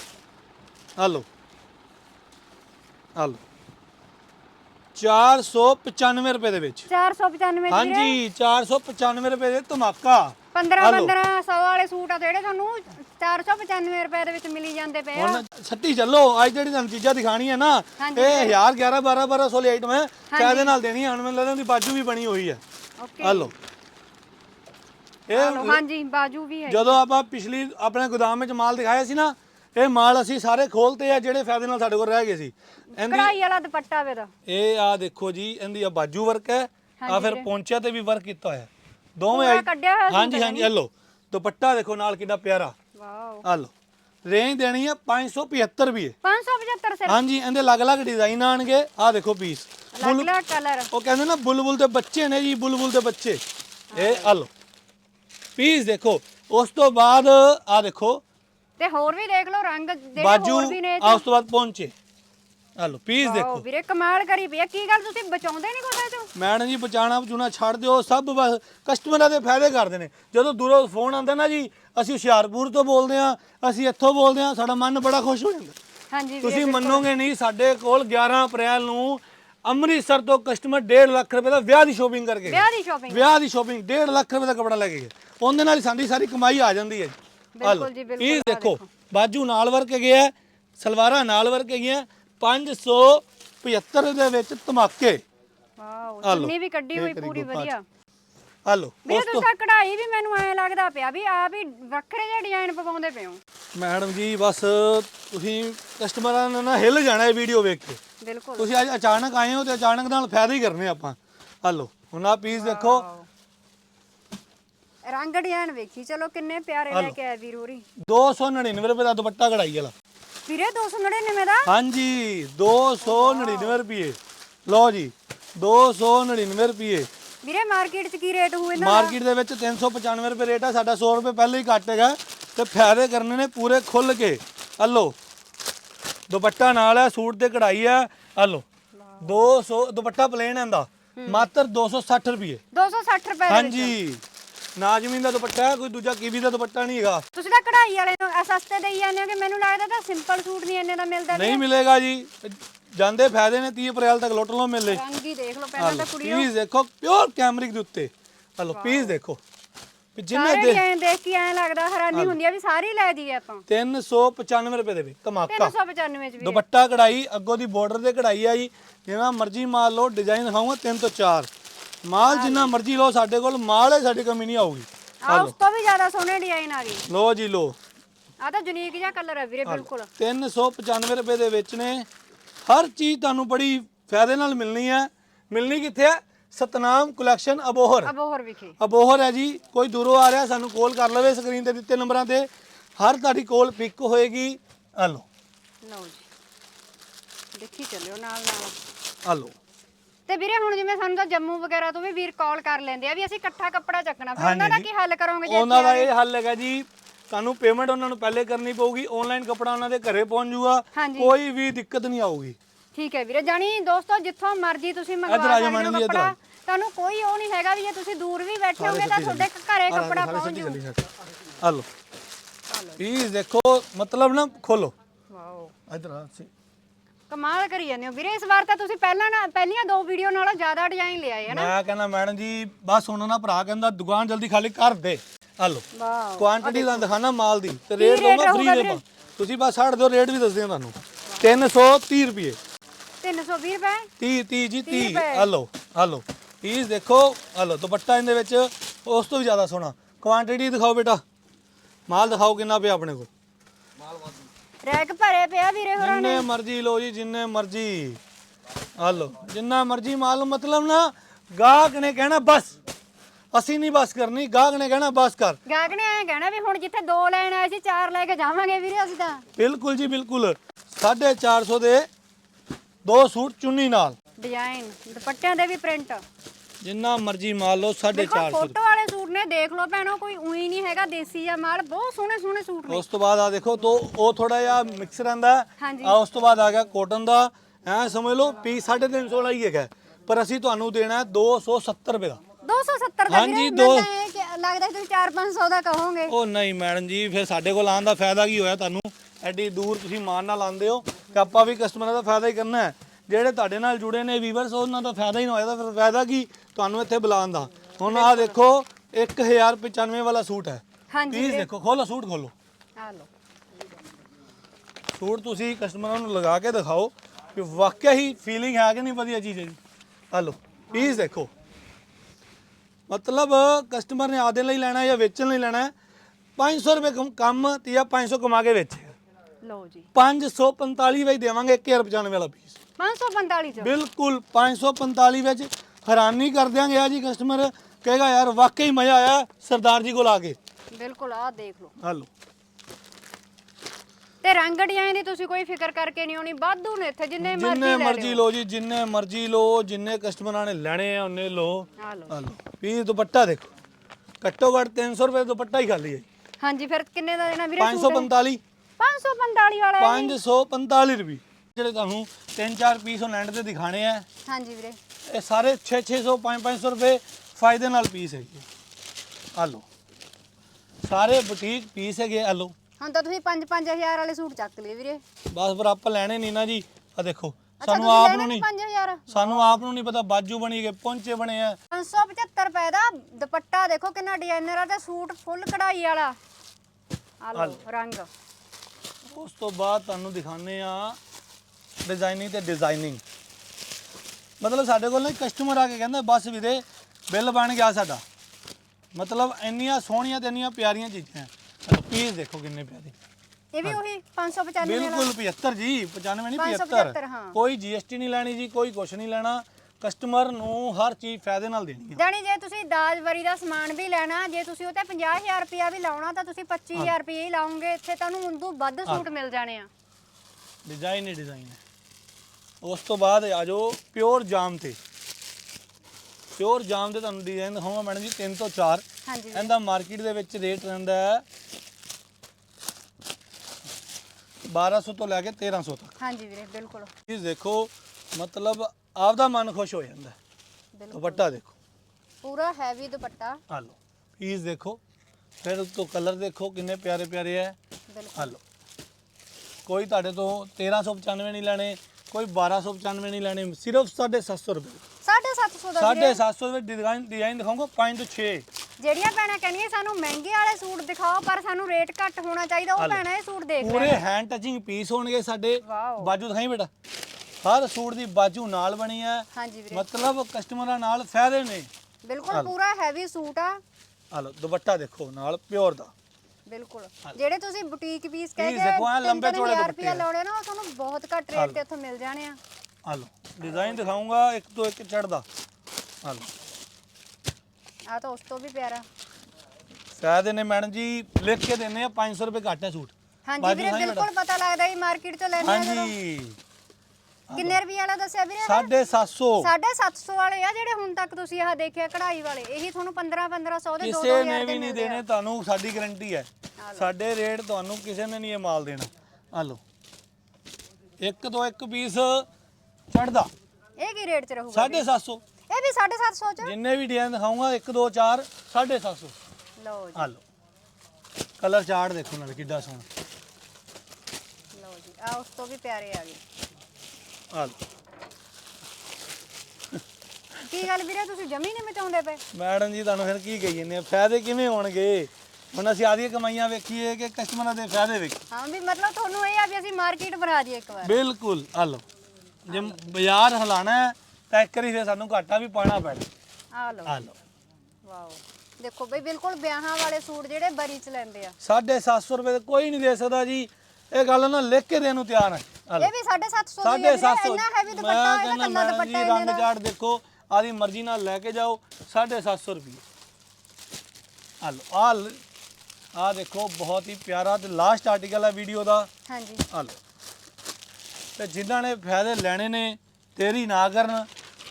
ਆ ਲਓ। ਆ ਲਓ। 495 ਰੁਪਏ ਦੇ ਵਿੱਚ। 495 ਵੀਰੇ। ਹਾਂਜੀ 495 ਰੁਪਏ ਦੇ ਧਮਾਕਾ। 15 ਆਹ ਲਓ। 1500 ਵਾਲੇ ਸੂਟ ਆ ਜਿਹੜੇ ਤੁਹਾਨੂੰ 495 ਰੁਪਏ ਦੇ ਵਿੱਚ ਮਿਲੀ ਜਾਂਦੇ ਪਏ ਹੁਣ ਸੱਤੀ ਚੱਲੋ ਅੱਜ ਜਿਹੜੀ ਤੁਹਾਨੂੰ ਚੀਜ਼ਾਂ ਦਿਖਾਣੀ ਹੈ ਨਾ ਇਹ 1000 11 12 1200 ਵਾਲੀ ਆਈਟਮ ਹੈ। ਚਾਹ ਦੇ ਨਾਲ ਦੇਣੀ ਹੈ ਹੁਣ ਮੈਨੂੰ ਲੱਗਦਾ ਉਹਦੀ ਬਾਜੂ ਵੀ ਬਣੀ ਹੋਈ ਹੈ ਓਕੇ। ਆ ਲਓ। ਇਹ ਹਾਂਜੀ ਬਾਜੂ ਵੀ ਹੈ ਜਦੋਂ ਆਪਾਂ ਪਿਛਲੀ ਆਪਣੇ ਗੋਦਾਮ ਵਿੱਚ ਮਾਲ ਦਿਖਾਇਆ ਸੀ ਨਾ ਇਹ ਮਾਲ ਅਸੀਂ ਸਾਰੇ ਖੋਲਤੇ ਆ ਜਿਹੜੇ ਫਾਇਦੇ ਨਾਲ ਸਾਡੇ ਕੋਲ ਰਹਿ ਗਏ ਸੀ। ਕਢਾਈ ਵਾਲਾ ਦੁਪੱਟਾ ਵੇ ਦਾ ਇਹ ਆ ਦੇਖੋ ਜੀ ਇਹਦੀ ਆ ਬਾਜੂ ਵਰਕ ਹੈ ਆ ਫਿਰ ਪੌਂਚਿਆ ਤੇ ਵੀ ਵਰਕ ਕੀਤਾ ਹੋਇਆ। ਦੋਵੇਂ ਹਾਂਜੀ ਹਾਂਜੀ ਇਹ ਲਓ ਦੁਪੱਟਾ ਦੇਖੋ ਨਾਲ ਕਿੰਨਾ ਪਿਆਰਾ। ਵਾਓ। ਆ ਲਓ ਰੇਂਜ ਦੇਣੀ ਹੈ 575 ਰੁਪਏ। 575 ਸਿਰ ਹਾਂਜੀ ਇਹਦੇ ਅਲੱਗ-ਅਲੱਗ ਡਿਜ਼ਾਈਨ ਆਣਗੇ। ਆ ਦੇਖੋ ਪੀਸ ਅਲੱਗ ਅਲੱਗ ਕਲਰ ਉਹ ਕਹਿੰਦੇ ਨਾ ਬੁਲਬੁਲ ਦੇ ਬੱਚੇ ਨੇ ਜੀ ਬੁਲਬੁਲ ਦੇ ਬੱਚੇ। ਇਹ ਆ ਲਓ। ਪੀਸ ਦੇਖੋ ਉਸ ਤੋਂ ਬਾਅਦ ਆ ਦੇਖੋ। ਤੇ ਹੋਰ ਵੀ ਦੇਖ ਲਓ ਰੰਗ ਜਿਹੜੇ ਬਾਜੂ ਹੋਰ ਵੀ ਨੇ ਆ ਉਸ ਤੋਂ ਬਾਅਦ ਪਹੁੰਚੇ ਆ ਲਓ ਪੀਸ ਦੇਖੋ। ਵੀਰੇ ਕਮਾਲ ਕਰੀ ਪਈ ਆ। ਕੀ ਗੱਲ ਤੁਸੀਂ ਬਚਾਉਂਦੇ ਨਹੀਂ ਕੋਈ ਚੋਂ ਮੈਡਮ ਜੀ ਬਚਾਣਾ ਬਚੂਣਾ ਛੱਡ ਦਿਓ। ਸਭ ਬਸ ਕਸਟਮਰਾਂ ਦੇ ਫਾਇਦੇ ਕਰਦੇ ਨੇ। ਜਦੋਂ ਦੂਰੋਂ ਫੋਨ ਆਉਂਦਾ ਨਾ ਜੀ ਅਸੀਂ ਹੁਸ਼ਿਆਰਪੁਰ ਤੋਂ ਬੋਲਦੇ ਆ ਅਸੀਂ ਇੱਥੋਂ ਬੋਲਦੇ ਆ ਸਾਡਾ ਮਨ ਬੜਾ ਖੁਸ਼ ਹੋ ਜਾਂਦਾ। ਹਾਂਜੀ ਤੁਸੀਂ ਮੰਨੋਗੇ ਨਹੀਂ ਸਾਡੇ ਕੋਲ 11 ਅਪ੍ਰੈਲ ਨੂੰ ਅੰਮ੍ਰਿਤਸਰ ਤੋਂ ਕਸਟਮਰ 1.5 ਲੱਖ ਰੁਪਏ ਦਾ ਵਿਆਹ ਦੀ ਸ਼ੋਪਿੰਗ ਕਰਕੇ ਵਿਆਹ ਦੀ ਸ਼ਾਪਿੰਗ ਵਿਆਹ ਦੀ ਸ਼ੋਪਿੰਗ 1.5 ਲੱਖ ਰੁਪਏ ਦਾ ਕਪੜਾ ਲੈ ਕੇ ਗਏ। ਉਹਦੇ ਨਾਲ ਹੀ ਸਾਡੀ ਸਾਰੀ ਕਮਾਈ ਆ ਜਾਂਦੀ ਹੈ ਜੀ। ਆਹ ਲਓ। ਬਿਲਕੁਲ ਜੀ, ਬਿਲਕੁਲ, ਇਹ ਆਹ ਦੇਖੋ ਬਾਜੂ ਨਾਲ ਵਰਕ ਗਿਆ ਸਲਵਾਰਾਂ ਨਾਲ ਵਰਕ ਗਿਆ 575 ਦੇ ਵਿੱਚ ਧਮਾਕੇ। ਵਾਓ ਆਹ ਲਓ, ਚੁੰਨੀ ਵੀ ਕੱਢੀ ਹੋਈ ਕਰੀ ਪੂਰੀ ਵਧੀਆ। ਆ ਲਓ ਵੀਰੇ ਤੁਸੀਂ ਤਾਂ ਕਢਾਈ ਵੀ ਮੈਨੂੰ ਐਂ ਲੱਗਦਾ ਪਿਆ ਵੀ ਆਪ ਹੀ ਵੱਖਰੇ ਜਿਹੇ ਡਿਜ਼ਾਈਨ ਪਵਾਉਂਦੇ ਹੋ। ਮੈਡਮ ਜੀ ਬਸ ਤੁਸੀਂ ਕਸਟਮਰਾਂ ਨੇ ਨਾ ਹਿੱਲ ਜਾਣਾ ਇਹ ਵੀਡੀਓ ਵੇਖ ਕੇ। ਬਿਲਕੁਲ। ਤੁਸੀਂ ਅੱਜ ਅਚਾਨਕ ਆਏ ਹੋ ਤੇ ਅਚਾਨਕ ਨਾਲ ਫਾਇਦਾ ਹੀ ਕਰਨੇ ਆਪਾਂ। ਆ ਲਓ ਹੁਣ ਆ ਪੀਸ ਦੇਖੋ ਰੰਗ ਡਿਜ਼ਾਈਨ ਵੇਖੀ ਚਲੋ ਕਿੰਨੇ ਪਿਆਰੇ ਲੈ ਕੇ ਆਏ ਵੀਰ ਹੋਰੀ। 299 ਰੁਪਏ ਦਾ ਦੁਪੱਟਾ ਕਢਾਈ ਵਾਲਾ। ਵੀਰੇ 299 ਦਾ? ਹਾਂਜੀ 299 ਰੁਪਏ। ਲਓ ਜੀ 299 ਰੁਪਏ। ਵੀਰੇ ਮਾਰਕੀਟ 'ਚ ਕੀ ਰੇਟ ਹੋਏ ਨਾ ਮਾਰਕੀਟ ਦੇ ਵਿੱਚ 395 ਰੁਪਏ ਰੇਟ ਆ ਸਾਡਾ 100 ਰੁਪਏ ਪਹਿਲੇ ਹੀ ਘੱਟ ਹੈਗਾ। ਤੇ ਫਾਇਦੇ ਕਰਨੇ ਨੇ ਪੂਰੇ ਖੁੱਲ ਕੇ। ਆ ਲਓ ਦੁਪੱਟਾ ਨਾਲ ਹੈ ਸੂਟ ਤੇ ਕਢਾਈ ਹੈ ਆ ਲਓ 200 ਦੁਪੱਟਾ ਪਲੇਨ ਆਂਦਾ ਮਾਤਰ 260 ਰੁਪਏ। 260 ਰੁਪਏ ਦੇ ਵਿੱਚ। ਹਾਂਜੀ ਨਾਜਮੀਨ ਦਾ ਦੁਪੱਟਾ ਹੈ ਕੋਈ ਦੂਜਾ ਕੀਵੀ ਦਾ ਦੁਪੱਟਾ ਨਹੀਂ ਹੈਗਾ। ਤੁਸੀਂ ਤਾਂ ਕਢਾਈ ਵਾਲੇ ਨੂੰ ਇਹ ਸਸਤੇ ਦੇਈ ਜਾਂਦੇ ਹੋ ਕਿ ਮੈਨੂੰ ਲੱਗਦਾ ਤਾਂ ਸਿੰਪਲ ਸੂਟ ਨਹੀਂ ਇੰਨੇ ਦਾ ਮਿਲਦਾ ਨਹੀਂ ਮਿਲੇਗਾ ਜੀ। ਜਾਂਦੇ ਫਾਇਦੇ ਨੇ 30 ਅਪ੍ਰੈਲ ਤੱਕ ਲੁੱਟ ਲਓ ਮੇਲੇ। ਰੰਗ ਹੀ ਦੇਖ ਲਓ ਪਹਿਲਾਂ ਤਾਂ ਕੁੜੀਓ ਪੀਸ ਦੇਖੋ ਪਿਓਰ ਕੈਮਰਿਕ ਦੇ ਉੱਤੇ। ਹਲੋ ਪੀਸ ਦੇਖੋ। ਵੀ ਜਿੰਨੇ ਸਾਰੇ ਦੇ ਡਿਜ਼ਾਈਨ ਦੇਖ ਕੇ ਐਂ ਲੱਗਦਾ ਹੈਰਾਨੀ ਹੁੰਦੀ ਆ ਵੀ ਸਾਰੀ ਲੈ ਜੀਏ ਆਪਾਂ। 395 ਰੁਪਏ ਦੇ ਵਿੱਚ ਧਮਾਕਾ 395 ਚ ਵੀ ਦੁਪੱਟਾ ਕਢਾਈ ਅੱਗੋਂ ਦੀ ਬਾਰਡਰ ਤੇ ਕਢਾਈ ਆ ਜੀ। ਜਿਵੇਂ ਮਰਜ਼ੀ ਮਾਲ ਲਓ ਡਿਜ਼ਾਈਨ ਦਿਖਾਉਂਗਾ 3 ਤੋਂ 4 ਮਾਲ ਜਿੰਨਾ ਮਰਜ਼ੀ ਲਓ ਸਾਡੇ ਕੋਲ ਮਾਲ ਹੈ ਸਾਡੀ ਕਮੀ ਨਹੀਂ ਆਊਗੀ। ਆ ਉਸ ਤੋਂ ਵੀ ਜ਼ਿਆਦਾ ਸੋਹਣੇ ਡਿਜ਼ਾਈਨ ਆ ਗਏ ਲਓ ਜੀ ਲਓ। ਆ ਤਾਂ ਯੂਨੀਕ ਜਿਹਾ ਕਲਰ ਹੈ ਵੀਰੇ ਬਿਲਕੁਲ। 395 ਰੁਪਏ ਦੇ ਵਿੱਚ ਨੇ। ਹਰ ਚੀਜ਼ ਤੁਹਾਨੂੰ ਬੜੀ ਫਾਇਦੇ ਨਾਲ ਮਿਲਣੀ ਹੈ। ਮਿਲਣੀ ਕਿੱਥੇ ਹੈ? ਸਤਨਾਮ ਕਲੈਕਸ਼ਨ ਅਬੋਹਰ। ਅਬੋਹਰ ਵਿਖੇ। ਅਬੋਹਰ ਹੈ ਜੀ। ਕੋਈ ਦੂਰੋਂ ਆ ਰਿਹਾ ਸਾਨੂੰ ਕਾਲ ਕਰ ਲਵੇ ਸਕਰੀਨ ਤੇ ਦਿੱਤੇ ਨੰਬਰਾਂ ਤੇ। ਹਰ ਤੁਹਾਡੀ ਕਾਲ ਪਿਕ ਹੋਏਗੀ। ਆ ਲਓ। ਲਓ ਜੀ। ਦੇਖੀ ਚੱਲਿਓ ਨਾਲ ਨਾਲ ਆ ਲਓ। ਤੇ ਵੀਰੇ ਹੁਣ ਜਿਵੇਂ ਸਾਨੂੰ ਤਾਂ ਜੰਮੂ ਵਗੈਰਾ ਤੋਂ ਵੀ ਵੀਰ ਕਾਲ ਕਰ ਲੈਂਦੇ ਆ ਵੀ ਅਸੀਂ ਇਕੱਠਾ ਕੱਪੜਾ ਚੱਕਣਾ। ਫਿਰ ਉਹਨਾਂ ਦਾ ਕੀ ਹੱਲ ਕਰੋਗੇ ਜੇ ਉਹਨਾਂ ਦਾ ਇਹ ਹੱਲ ਹੈਗਾ ਜੀ ਤੁਹਾਨੂੰ ਪੇਮੈਂਟ ਉਹਨਾਂ ਨੂੰ ਪਹਿਲੇ ਕਰਨੀ ਪਊਗੀ ਆਨਲਾਈਨ ਕੱਪੜਾ ਉਹਨਾਂ ਦੇ ਘਰੇ ਪਹੁੰਚ ਜਾਊਗਾ ਹਾਂਜੀ। ਕੋਈ ਵੀ ਦਿੱਕਤ ਨਹੀਂ ਆਊਗੀ। ਠੀਕ ਹੈ ਵੀਰੇ ਜਾਨੀ ਦੋਸਤੋ ਜਿੱਥੋਂ ਮਰਜ਼ੀ ਤੁਸੀਂ ਇੱਧਰ ਮੰਗਵਾ ਆ ਜਾਓ ਸਕਦੇ ਹੋ ਮੈਡਮ ਜੀ, ਇੱਧਰ ਕੱਪੜਾ। ਤੁਹਾਨੂੰ ਕੋਈ ਉਹ ਨਹੀਂ ਹੈਗਾ ਵੀ ਜੇ ਤੁਸੀਂ ਦੂਰ ਵੀ ਬੈਠੇ ਹੋਗੇ ਤਾਂ ਤੁਹਾਡੇ ਘਰੇ ਕੱਪੜਾ ਪਹੁੰਚ ਜੂ। ਆ ਲਓ। ਪਲੀਜ਼ ਦੇਖੋ ਮਤਲਬ ਨਾ ਖੋਲੋ। ਵਾਓ। ਇਧਰ ਆ ਸੀ। ਕਮਾਲ ਕਰੀ ਜਾਂਦੇ ਹੋ। ਵੀਰੇ ਇਸ ਵਾਰ ਤਾਂ ਤੁਸੀਂ ਪਹਿਲਾਂ ਨਾ ਪਹਿਲੀਆਂ ਦੋ ਵੀਡੀਓ ਨਾਲੋਂ ਜ਼ਿਆਦਾ ਡਿਜ਼ਾਈਨ ਲਿਆਏ ਹੈ ਨਾ। ਮੈਂ ਕਹਿੰਦਾ ਮੈਡਮ ਜੀ ਬਸ ਉਹਨਾਂ ਦਾ ਭਰਾ ਕਹਿੰਦਾ ਦੁਕਾਨ ਜਲਦੀ ਖਾਲੀ ਕਰ ਦੇ। ਆ ਲਓ ਵਾਓ। ਕੁਆਂਟੀਟੀ ਦਾ ਦਿਖਾਣਾ ਮਾਲ ਦੀ। ਤੇ ਰੇਟ ਦਊਂਗਾ ਫ੍ਰੀ ਦੇ ਤੁਸੀਂ ਬਸ ਛੱਡ ਦਿਓ ਰੇਟ ਵੀ ਦੱਸ ਦਿਆਂ ਤੁਹਾਨੂੰ। 330 ਰੁਪਏ। 320 ਰੁਪਏ? 30 30 ਜੀ 30 ਰੁਪਏ। ਆ ਲਓ ਆ ਲਓ। ਪੀਸ ਦੇਖੋ ਆ ਲਓ ਦੁਪੱਟਾ ਇਹਦੇ ਵਿੱਚ ਉਸ ਤੋਂ ਵੀ ਜ਼ਿਆਦਾ ਸੋਹਣਾ। ਕੁਆਂਟੀਟੀ ਦਿਖਾਓ ਬੇਟਾ। ਮਾਲ ਦਿਖਾਓ ਕਿੰਨਾ ਪਿਆ ਆਪਣੇ ਕੋਲ। ਰੈਕ ਭਰੇ ਪਿਆ ਵੀਰੇ ਹੋਰਾਂ ਨੇ। ਜਿੰਨੇ ਮਰਜ਼ੀ ਲਓ ਜੀ ਜਿੰਨੇ ਮਰਜ਼ੀ। ਆ ਲਓ ਜਿੰਨਾ ਮਰਜ਼ੀ ਮਾਲ ਮਤਲਬ ਨਾ ਗਾਹਕ ਨੇ ਕਹਿਣਾ ਬਸ। ਅਸੀਂ ਨਹੀਂ ਬਸ ਕਰਨੀ ਗਾਹਕ ਨੇ ਕਹਿਣਾ ਬਸ ਕਰ। ਗਾਹਕ ਨੇ ਐਂ ਕਹਿਣਾ ਵੀ ਹੁਣ ਜਿੱਥੇ ਦੋ ਲੈਣ ਆਏ ਸੀ ਚਾਰ ਲੈ ਕੇ ਜਾਵਾਂਗੇ ਵੀਰੇ ਅਸੀਂ ਤਾਂ। ਬਿਲਕੁਲ ਜੀ ਬਿਲਕੁਲ। 450 ਦੇ ਦੋ ਸੂਟ ਚੁੰਨੀ ਨਾਲ। ਡਿਜ਼ਾਈਨ ਦੁਪੱਟਿਆਂ ਦੇ ਵੀ ਪ੍ਰਿੰਟ। ਜਿੰਨਾ ਮਰਜ਼ੀ ਮਾਲ ਲਓ 450 ਫੋਟੋ ਵਾਲੇ ਸੂਟ ਨੇ ਦੇਖ ਲਓ ਭੈਣੋ ਕੋਈ ਉਹੀ ਨਹੀਂ ਹੈਗਾ ਦੇਸੀ ਜਾਂ ਮਾਲ ਬਹੁਤ ਸੋਹਣੇ ਸੋਹਣੇ ਸੂਟ ਨੇ। ਉਸ ਤੋਂ ਬਾਅਦ ਆ ਦੇਖੋ ਦੋ ਉਹ ਥੋੜਾ ਜਿਹਾ ਮਿਕਸ ਰਹਿੰਦਾ ਹਾਂਜੀ। ਆ ਉਸ ਤੋਂ ਬਾਅਦ ਆ ਗਿਆ ਕਾਟਨ ਦਾ। ਐ ਸਮਝ ਲਓ ਪੀਸ 350 ਵਾਲਾ ਹੀ ਹੈਗਾ। ਪਰ ਅਸੀਂ ਤੁਹਾਨੂੰ ਦੇਣਾ ਹੈ 270 ਰੁਪਏ ਦਾ। 270 ਦਾ ਹਾਂਜੀ, ਵੀਰੇ ਦੋ- ਤਾਂ ਇਹ ਕਿ- ਲੱਗਦਾ ਤੁਸੀਂ 4-500 ਦਾ ਕਹੋਗੇ। ਉਹ ਨਹੀਂ ਮੈਡਮ ਜੀ ਫਿਰ ਸਾਡੇ ਕੋਲ ਆਉਣ ਦਾ ਫਾਇਦਾ ਕੀ ਹੋਇਆ ਤੁਹਾਨੂੰ? ਐਡੀ ਦੂਰ ਤੁਸੀਂ ਮਾਨ ਨਾਲ ਆਉਂਦੇ ਹੋ ਤੇ ਆਪਾਂ ਵੀ ਕਸਟਮਰਾਂ ਦਾ ਫਾਇਦਾ ਹੀ ਕਰਨਾ ਹੈ। ਜਿਹੜੇ ਤੁਹਾਡੇ ਨਾਲ ਜੁੜੇ ਨੇ ਵੀਵਰਸ ਉਹਨਾਂ ਦਾ ਫਾਇਦਾ ਹੀ ਨਾ ਹੋਇਆ ਤਾਂ ਫਿਰ ਫਾਇਦਾ ਕੀ? ਤੁਹਾਨੂੰ ਇੱਥੇ ਬੁਲਾਉਣ ਦਾ। ਹੁਣ ਆਹ ਦੇਖੋ 1095 ਵਾਲਾ ਸੂਟ ਹੈ। ਹਾਂਜੀ ਪੀਸ ਦੇਖੋ ਖੋਲੋ ਸੂਟ ਖੋਲੋ। ਆ ਲਓ। ਸੂਟ ਤੁਸੀਂ ਕਸਟਮਰਾਂ ਨੂੰ ਲਗਾ ਕੇ ਦਿਖਾਓ ਕਿ ਵਾਕਿਆ ਹੀ ਫੀਲਿੰਗ ਹੈ ਕਿ ਨਹੀਂ ਵਧੀਆ ਚੀਜ਼ ਹੈ ਜੀ। ਆ ਲਓ ਪੀਸ ਦੇਖੋ। ਮਤਲਬ ਕਸਟਮਰ ਨੇ ਆਦੇ ਲਈ ਲੈਣਾ ਜਾਂ ਵੇਚਣ ਲਈ ਲੈਣਾ ਹੈ। 500 ਰੁਪਏ ਕਮ- ਕੰਮ ਤੇ ਜਾਂ 500 ਕਮਾ ਕੇ ਵੇਚੇ ਲਓ ਜੀ। 545 ਵਿੱਚ ਦੇਵਾਂਗੇ 1095 ਵਾਲਾ ਪੀਸ 545 ਚ। ਬਿਲਕੁਲ 545 ਵਿੱਚ। ਹੈਰਾਨੀ ਕਰ ਦਿਆਂਗੇ ਆ ਜੀ ਕਸਟਮਰ ਕਹੇਗਾ ਯਾਰ ਵਾਕਈ ਮਜ਼ਾ ਆਇਆ ਸਰਦਾਰ ਜੀ ਕੋਲ ਆ ਕੇ। ਬਿਲਕੁਲ ਆਹ ਦੇਖ ਲਓ। ਆ ਲਓ। ਤੇ ਰੰਗ ਡਿਜ਼ਾਈਨ ਦੀ ਤੁਸੀਂ ਕੋਈ ਫਿਕਰ ਕਰਕੇ ਨਹੀਂ ਆਉਣੀ ਵਾਧੂ ਨੇ ਇੱਥੇ ਜਿੰਨੇ ਮਰਜ਼ੀ ਜਿੰਨੇ ਮਰਜ਼ੀ ਲਿਓ। ਲੋ ਜੀ ਜਿੰਨੇ ਮਰਜ਼ੀ ਲੋ ਜਿੰਨੇ ਕਸਟਮਰਾਂ ਨੇ ਲੈਣੇ ਆ ਉਹਨੇ ਲੋ ਆ ਲਓ। ਆ ਲੋ ਪੀਸ ਦੁਪੱਟਾ ਦੇਖੋ ਘੱਟੋ ਘੱਟ 300 ਰੁਪਏ ਦੁਪੱਟਾ ਹੀ ਖਾਲੀ ਹੈ। ਹਾਂਜੀ ਫਿਰ ਕਿੰਨੇ ਦਾ ਦੇਣਾ ਵੀਰੇ ਸੂਟ? 545 545 ਵਾਲਾ ਹੈ ਜੀ। 545 ਰੁਪਏ। ਜਿਹੜੇ ਤੁਹਾਨੂੰ ਤਿੰਨ ਚਾਰ ਪੀਸ ਉਹ ਲੈਂਡ ਤੇ ਦਿਖਾਣੇ ਆ। ਹਾਂਜੀ ਵੀਰੇ। ਇਹ ਸਾਰੇ 6 600 5 500 ਰੁਪਏ ਫਾਇਦੇ ਨਾਲ ਪੀਸ ਹੈਗੇ ਆ। ਲੋ ਸਾਰੇ ਬੁਟੀਕ ਪੀਸ ਹੈਗੇ ਆ ਲੋ ਹੁਣ ਤਾਂ ਤੁਸੀਂ 5-5000 ਵਾਲੇ ਸੂਟ ਚੱਕ ਲਏ ਵੀਰੇ। ਬਸ ਪਰ ਆਪਾਂ ਲੈਣੇ ਨਹੀਂ ਨਾ ਜੀ। ਆ ਦੇਖੋ ਸਾਨੂੰ ਆਪ ਨੂੰ ਨਹੀਂ 5000 ਸਾਨੂੰ ਆਪ ਨੂੰ ਨਹੀਂ ਪਤਾ ਬਾਜੂ ਬਣੀ ਗਏ ਪਹੁੰਚੇ ਬਣੇ ਆ। 575 ਰੁਪਏ ਦਾ ਦੁਪੱਟਾ ਦੇਖੋ ਕਿੰਨਾ ਡਿਜ਼ਾਈਨਰ ਆ ਤੇ ਸੂਟ ਫੁੱਲ ਕਢਾਈ ਵਾਲਾ। ਆ ਲਓ ਰੰਗ। ਉਸ ਤੋਂ ਬਾਅਦ ਤੁਹਾਨੂੰ ਦਿਖਾਣੇ ਆ ਡਿਜ਼ਾਈਨਿੰਗ ਤੇ ਡਿਜ਼ਾਈਨਿੰਗ ਮਤਲਬ ਸਾਡੇ ਕੋਲ ਨਾ ਕਸਟਮਰ ਆ ਕੇ ਕਹਿੰਦਾ ਬਸ ਵੀਰੇ ਬਿੱਲ ਬਣ ਗਿਆ ਸਾਡਾ। ਮਤਲਬ ਇੰਨੀਆਂ ਸੋਹਣੀਆਂ ਤੇ ਇੰਨੀਆਂ ਪਿਆਰੀਆਂ ਚੀਜ਼ਾਂ। ਪੀਸ ਦੇਖੋ ਕਿੰਨੇ ਪਿਆਰੇ। ਇਹ ਵੀ ਉਹੀ 595 ਵਾਲਾ। ਬਿਲਕੁਲ 75 ਜੀ 95 ਨਹੀਂ 575 75 ਹਾਂ। ਕੋਈ GST ਨਹੀਂ ਲੈਣੀ ਜੀ ਕੋਈ ਕੁਛ ਨਹੀਂ ਲੈਣਾ। ਕਸਟਮਰ ਨੂੰ ਹਰ ਚੀਜ਼ ਫਾਇਦੇ ਨਾਲ ਦੇਣੀ ਹੈ ਜਾਣੀ ਜੇ ਤੁਸੀਂ ਦਾਜ ਵਰੀ ਦਾ ਸਮਾਨ ਵੀ ਲੈਣਾ ਜੇ ਤੁਸੀਂ ਉਹ ਤੇ 50000 ਰੁਪਿਆ ਵੀ ਲਾਉਣਾ ਤਾਂ ਤੁਸੀਂ 25000 ਰੁਪਏ ਹੀ। ਲਾਉਂਗੇ ਇੱਥੇ ਤੁਹਾਨੂੰ ਉਦੋਂ ਵੱਧ ਸੂਟ ਮਿਲ ਜਾਣੇ ਆ। ਡਿਜ਼ਾਈਨ ਹੀ ਡਿਜ਼ਾਈਨ ਹੈ। ਉਸ ਤੋਂ ਬਾਅਦ ਆ ਜਾਓ ਪਿਓਰ ਜਾਮ ਤੇ। ਪਿਓਰ ਜਾਮ ਦੇ ਤੁਹਾਨੂੰ ਡਿਜ਼ਾਈਨ ਦਿਖਾਵਾਂਗਾ ਮੈਡਮ ਜੀ 3 ਤੋਂ 4 ਹਾਂਜੀ। ਇਹਦਾ ਮਾਰਕੀਟ ਦੇ ਵਿੱਚ ਰੇਟ ਰਹਿੰਦਾ ਹੈ 1200 ਤੋਂ ਲੈ ਕੇ 1300 ਤੱਕ। ਹਾਂਜੀ ਵੀਰੇ ਬਿਲਕੁਲ। ਇਹ ਦੇਖੋ ਮਤਲਬ ਆਪਦਾ ਮਨ ਖੁਸ਼ ਹੋ ਜਾਂਦਾ ਹੈ। ਬਿਲਕੁਲ। ਦੁਪੱਟਾ ਦੇਖੋ। ਪੂਰਾ ਹੈਵੀ ਦੁਪੱਟਾ। ਆ ਲਓ ਪੀਸ ਦੇਖੋ। ਫਿਰ ਉਸ ਤੋਂ ਕਲਰ ਦੇਖੋ ਕਿੰਨੇ ਪਿਆਰੇ ਪਿਆਰੇ ਹੈ। ਆ ਬਿਲਕੁਲ ਲਓ। ਕੋਈ ਤੁਹਾਡੇ ਤੋਂ 1395 ਨਹੀਂ ਲੈਣੇ। ਕੋਈ 1295 ਨਹੀਂ ਲੈਣੇ ਸਿਰਫ 750 ਰੁਪਏ। 750 ਦਾ ਵੀਰੇ 750 ਦੇ ਵਿੱਚ ਡਿਜ਼ਾਈਨ ਡਿਜ਼ਾਈਨ ਦਿਖਾਉਂਗਾ 5 ਤੋਂ 6 ਜਿਹੜੀਆਂ ਭੈਣਾਂ ਕਹਿੰਦੀਆਂ ਸਾਨੂੰ ਮਹਿੰਗੇ ਵਾਲੇ ਸੂਟ ਦਿਖਾਓ ਪਰ ਸਾਨੂੰ ਰੇਟ ਘੱਟ ਹੋਣਾ ਚਾਹੀਦਾ ਉਹ ਭੈਣਾਂ ਇਹ ਸੂਟ ਦੇਖ ਪੂਰੇ ਹੈਂਡ ਟਚਿੰਗ ਪੀਸ ਹੋਣਗੇ ਸਾਡੇ। ਬਾਜੂ ਦਿਖਾਈ ਬੇਟਾ। ਹਰ ਸੂਟ ਦੀ ਬਾਜੂ ਨਾਲ ਬਣੀ ਹੈ। ਮਤਲਬ ਕਸਟਮਰਾਂ ਨਾਲ ਫਾਇਦੇ ਨੇ। ਬਿਲਕੁਲ ਪੂਰਾ ਹੈਵੀ ਸੂਟ ਆ। ਆ ਲਓ ਦੁਪੱਟਾ ਦੇਖੋ ਨਾਲ ਪਿਓਰ ਦਾ। ਬਿਲਕੁਲ। ਜਿਹੜੇ ਤੁਸੀਂ ਬੁਟੀਕ ਪੀਸ ਕਹਿ ਕੇ ਦੇਖੋ, ਐਂ ਲੰਬੇ ਚੌੜੇ ਦੁਪੱਟੇ। ਲਾਉਣੇ ਨਾ ਉਹ ਤੁਹਾਨੂੰ ਬਹੁਤ ਘੱਟ ਰੇਟ ਤੇ ਉੱਥੋਂ ਮਿਲ ਜਾਣੇ ਆ। ਆ ਲਓ ਡਿਜ਼ਾਈਨ ਦਿਖਾਉਂਗਾ ਇੱਕ ਤੋਂ ਇੱਕ ਚੜਦਾ ਆ ਲਓ ਆ ਤਾਂ ਉਸ ਤੋਂ ਵੀ ਪਿਆਰਾ। ਫਾਇਦੇ ਨੇ ਮੈਡਮ ਜੀ ਲਿਖ ਕੇ ਦਿੰਨੇ ਆ 500 ਰੁਪਏ ਘੱਟ ਹੈ ਸੂਟ। ਹਾਂਜੀ ਵੀਰੇ। ਬਿਲਕੁਲ ਪਤਾ ਲੱਗਦਾ ਹੀ ਮਾਰਕੀਟ ਚੋਂ ਲੈਣੇ ਆ ਹਾਂਜੀ। ਕਿੰਨੇ ਰੁਪਏ ਵਾਲਾ ਦੱਸਿਆ ਵੀਰੇ 750 750 ਵਾਲੇ ਆ ਜਿਹੜੇ ਹੁਣ ਤੱਕ ਤੁਸੀਂ ਆਹ ਦੇਖਿਆ ਕਢਾਈ ਵਾਲੇ। ਇਹੀ ਤੁਹਾਨੂੰ 15 1500 ਦੇ 2 ਕਿਸੇ 2000 ਨੇ ਦੇ ਵੀ ਨਹੀਂ ਮਿਲਦੇ ਆ ਦੇਣੇ ਤੁਹਾਨੂੰ ਸਾਡੀ ਗਾਰੰਟੀ ਹੈ। ਸਾਡੇ ਰੇਟ ਤੁਹਾਨੂੰ ਕਿਸੇ ਨੇ ਨਹੀਂ ਇਹ ਮਾਲ ਦੇਣਾ। ਆ ਲਓ। ਇੱਕ ਤੋਂ ਇੱਕ ਪੀਸ ਚੜਦਾ ਇਹ ਕੀ ਰੇਟ 'ਚ ਰਹੂਗਾ 750 ਇਹ ਵੀ 750 'ਚ? ਜਿੰਨੇ ਵੀ ਡਿਜ਼ਾਈਨ ਦਿਖਾਉਂਗਾ 1 2 4 750 ਲਓ ਜੀ। ਆ ਲਓ। ਕਲਰ ਚਾਰਟ ਦੇਖੋ ਨਾਲ ਕਿੱਡਾ ਸੋਹਣਾ। ਲਓ ਜੀ। ਆ ਉਸ ਤੋਂ ਵੀ ਪਿਆਰੇ ਆ ਗਏ। ਆ ਕੀ ਗੱਲ ਵੀਰੇ ਤੁਸੀਂ ਜਮੀ ਨਹੀਂ ਮਚਾਉਂਦੇ ਪਏ? ਮੈਡਮ ਜੀ ਤੁਹਾਨੂੰ ਫਿਰ ਕੀ ਕਹੀ ਆ ਫਾਇਦੇ ਕਿਵੇਂ ਹੋਣਗੇ? ਹੁਣ ਅਸੀਂ ਆਦੀਆਂ ਕਮਾਈਆਂ ਵੇਖੀਏ ਕਿ ਕਸਟਮਰਾਂ ਦੇ ਫਾਇਦੇ ਵੇਖੀਏ। ਹਾਂ ਵੀ ਮਤਲਬ ਤੁਹਾਨੂੰ ਇਹ ਆ ਵੀ ਅਸੀਂ ਮਾਰਕੀਟ ਬਣਾ ਦਈਏ ਇੱਕ ਵਾਰ। ਬਿਲਕੁਲ ਆ ਲਓ। ਜੇ ਬਾਜ਼ਾਰ ਹਿਲਾਣਾ ਹੈ ਤਾਂ ਇੱਕ ਵਾਰੀ ਫਿਰ ਸਾਨੂੰ ਘਾਟਾ ਵੀ ਪਾਣਾ ਪੈਣਾ। ਆ ਲਓ। ਆ ਲਓ। ਵਾਓ। ਦੇਖੋ ਬਈ ਬਿਲਕੁਲ ਵਿਆਹਾਂ ਵਾਲੇ ਸੂਟ ਜਿਹੜੇ ਬਰੀ ਚ ਲੈਂਦੇ ਆ। 750 ਰੁਪਏ ਤਾਂ ਕੋਈ ਨਹੀਂ ਦੇ ਸਕਦਾ ਜੀ। ਇਹ ਗੱਲ ਨਾ ਲਿਖ ਕੇ ਦੇਣ ਨੂੰ ਤਿਆਰ ਹੈ ਆ ਇਹ ਵੀ 750 ਦੀ ਹੈ 750 ਇੰਨਾ ਹੈਵੀ ਦੁਪੱਟਾ ਇਹਦਾ ਕੱਲਾ ਦੁਪੱਟਾ ਇਹਨੇ ਰੰਗ ਚਾਰਟ ਦੇਖੋ ਆਦੀ ਮਰਜ਼ੀ ਨਾਲ ਲੈ ਕੇ ਜਾਓ 750 ਰੁਪਏ ਆ ਲਓ ਆ ਲ- ਆ ਦੇਖੋ ਬਹੁਤ ਹੀ ਪਿਆਰਾ ਤੇ ਲਾਸਟ ਆਰਟੀਕਲ ਹੈ ਵੀਡੀਓ ਦਾ। ਹਾਂਜੀ। ਆ ਲਓ। ਤੇ ਜਿਨ੍ਹਾਂ ਨੇ ਫਾਇਦੇ ਲੈਣੇ ਨੇ ਤੇਰੀ ਨਾ ਕਰਨ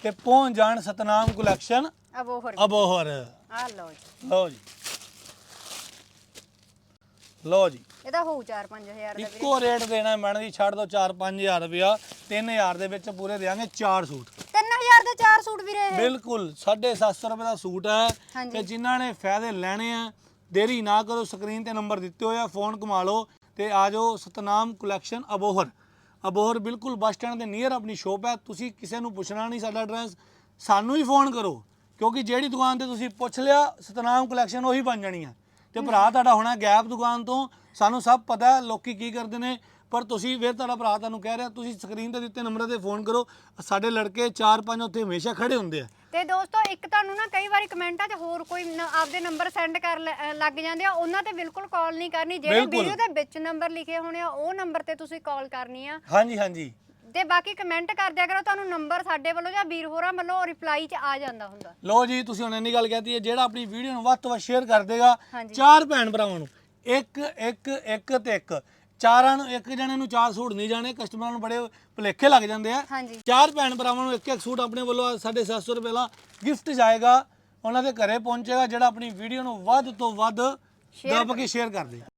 ਤੇ ਪਹੁੰਚ ਜਾਣ ਸਤਨਾਮ ਕਲੈਕਸ਼ਨ ਅਬ ਉਹ ਹੋਰ ਅਬੋਹਰ। ਆ ਲਓ ਜੀ। ਲਓ ਜੀ। ਲਓ ਜੀ। ਇਹਦਾ ਹੋਊ 4-5000 ਦਾ ਵੀਰੇ। ਇੱਕੋ ਰੇਟ ਦੇਣਾ ਮੈਡਮ ਜੀ ਛੱਡ ਦੋ 4-5000 ਰੁਪਇਆ। 3000 ਦੇ ਵਿੱਚ ਪੂਰੇ ਦੇਾਂਗੇ 4 ਸੂਟ। 3000 ਦੇ 4 ਸੂਟ ਵੀਰੇ ਇਹ? ਬਿਲਕੁਲ 750 ਰੁਪਏ ਦਾ ਸੂਟ ਹੈ। ਹਾਂਜੀ। ਤੇ ਜਿਨ੍ਹਾਂ ਨੇ ਫਾਇਦੇ ਲੈਣੇ ਆ ਦੇਰੀ ਨਾ ਕਰੋ ਸਕਰੀਨ ਤੇ ਨੰਬਰ ਦਿੱਤੇ ਹੋਏ ਆ ਫੋਨ ਘੁਮਾ ਲਓ ਤੇ ਆ ਜਾਓ ਸਤਨਾਮ ਕਲੈਕਸ਼ਨ ਅਬੋਹਰ। ਅਬੋਹਰ ਬਿਲਕੁਲ ਬੱਸ ਸਟੈਂਡ ਦੇ ਨੀਅਰ ਆਪਣੀ ਸ਼ੋਪ ਹੈ। ਤੁਸੀਂ ਕਿਸੇ ਨੂੰ ਪੁੱਛਣਾ ਨਹੀਂ ਸਾਡਾ ਐਡਰੈਸ ਸਾਨੂੰ ਹੀ ਫੋਨ ਕਰੋ। ਕਿਉਂਕਿ ਜਿਹੜੀ ਦੁਕਾਨ ਤੇ ਤੁਸੀਂ ਪੁੱਛ ਲਿਆ ਸਤਨਾਮ ਕਲੈਕਸ਼ਨ ਉਹੀ ਬਣ ਜਾਣੀ ਆ। ਤੇ ਭਰਾ ਤੁਹਾਡਾ ਹੋਣਾ ਗੈਪ ਦੁਕਾਨ ਤੋਂ। ਸਾਨੂੰ ਸਭ ਪਤਾ ਹੈ ਲੋਕੀ ਕੀ ਕਰਦੇ ਨੇ। ਪਰ ਤੁਸੀਂ ਫਿਰ ਤੁਹਾਡਾ ਭਰਾ ਤੁਹਾਨੂੰ ਕਹਿ ਰਿਹਾ ਤੁਸੀਂ ਸਕਰੀਨ ਤੇ ਦਿੱਤੇ ਨੰਬਰਾਂ ਤੇ ਫੋਨ ਕਰੋ। ਸਾਡੇ ਲੜਕੇ 4-5 ਉੱਥੇ ਹਮੇਸ਼ਾ ਖੜੇ ਹੁੰਦੇ ਆ। ਤੇ ਦੋਸਤੋ ਇੱਕ ਤੁਹਾਨੂੰ ਨਾ ਕਈ ਵਾਰੀ ਕਮੈਂਟਾਂ 'ਚ ਹੋਰ ਕੋਈ ਨ- ਆਪਦੇ ਨੰਬਰ ਸੈਂਡ ਕਰ ਲ- ਅ, ਲੱਗ ਜਾਂਦੇ ਆ। ਉਹਨਾਂ ਤੇ ਬਿਲਕੁਲ ਕਾਲ ਨਹੀਂ ਕਰਨੀ। ਜਿਹੜੇ ਬਿਲਕੁਲ। ਵੀਡੀਓ ਦੇ ਵਿੱਚ ਨੰਬਰ ਲਿਖੇ ਹੋਣੇ ਆ ਉਹ ਨੰਬਰ ਤੇ ਤੁਸੀਂ ਕਾਲ ਕਰਨੀ ਆ। ਹਾਂਜੀ ਹਾਂਜੀ। ਤੇ ਬਾਕੀ ਕਮੈਂਟ ਕਰ ਦਿਆ ਕਰੋ ਤੁਹਾਨੂੰ ਨੰਬਰ ਸਾਡੇ ਵੱਲੋਂ ਜਾਂ ਵੀਰ ਹੋਰਾਂ ਵੱਲੋਂ ਰਿਪਲਾਈ 'ਚ ਆ ਜਾਂਦਾ ਹੁੰਦਾ। ਲੋ ਜੀ ਤੁਸੀਂ ਹੁਣ ਇੰਨੀ ਗੱਲ ਕਹਿਤੀ ਹੈ ਜਿਹੜਾ ਆਪਣੀ ਵੀਡੀਓ ਨੂੰ ਵੱਧ ਤੋਂ ਵੱਧ ਸ਼ੇਅਰ ਕਰ ਦੇਗਾ ਹਾਂਜੀ। ਚਾਰ ਭੈਣ ਭਰਾਵਾਂ ਨੂੰ ਇੱਕ ਇੱਕ ਇੱਕ ਤੇ ਇੱਕ। ਚਾਰਾਂ ਨੂੰ ਇੱਕ ਜਣੇ ਨੂੰ ਚਾਰ ਸੂਟ ਨਹੀਂ ਜਾਣੇ ਕਸਟਮਰਾਂ ਨੂੰ ਬੜੇ ਭੁਲੇਖੇ ਲੱਗ ਜਾਂਦੇ ਆ। ਹਾਂਜੀ। ਚਾਰ ਭੈਣ ਭਰਾਵਾਂ ਨੂੰ ਇੱਕ ਇੱਕ ਸੂਟ ਆਪਣੇ ਵੱਲੋਂ 750 ਰੁਪਏ ਦਾ ਗਿਫਟ ਜਾਏਗਾ ਉਹਨਾਂ ਦੇ ਘਰੇ ਪਹੁੰਚੇਗਾ ਜਿਹੜਾ ਆਪਣੀ ਵੀਡੀਓ ਨੂੰ ਵੱਧ ਤੋਂ ਵੱਧ ਦੱਬ ਕੇ ਸ਼ੇਅਰ ਕਰ ਦੇ।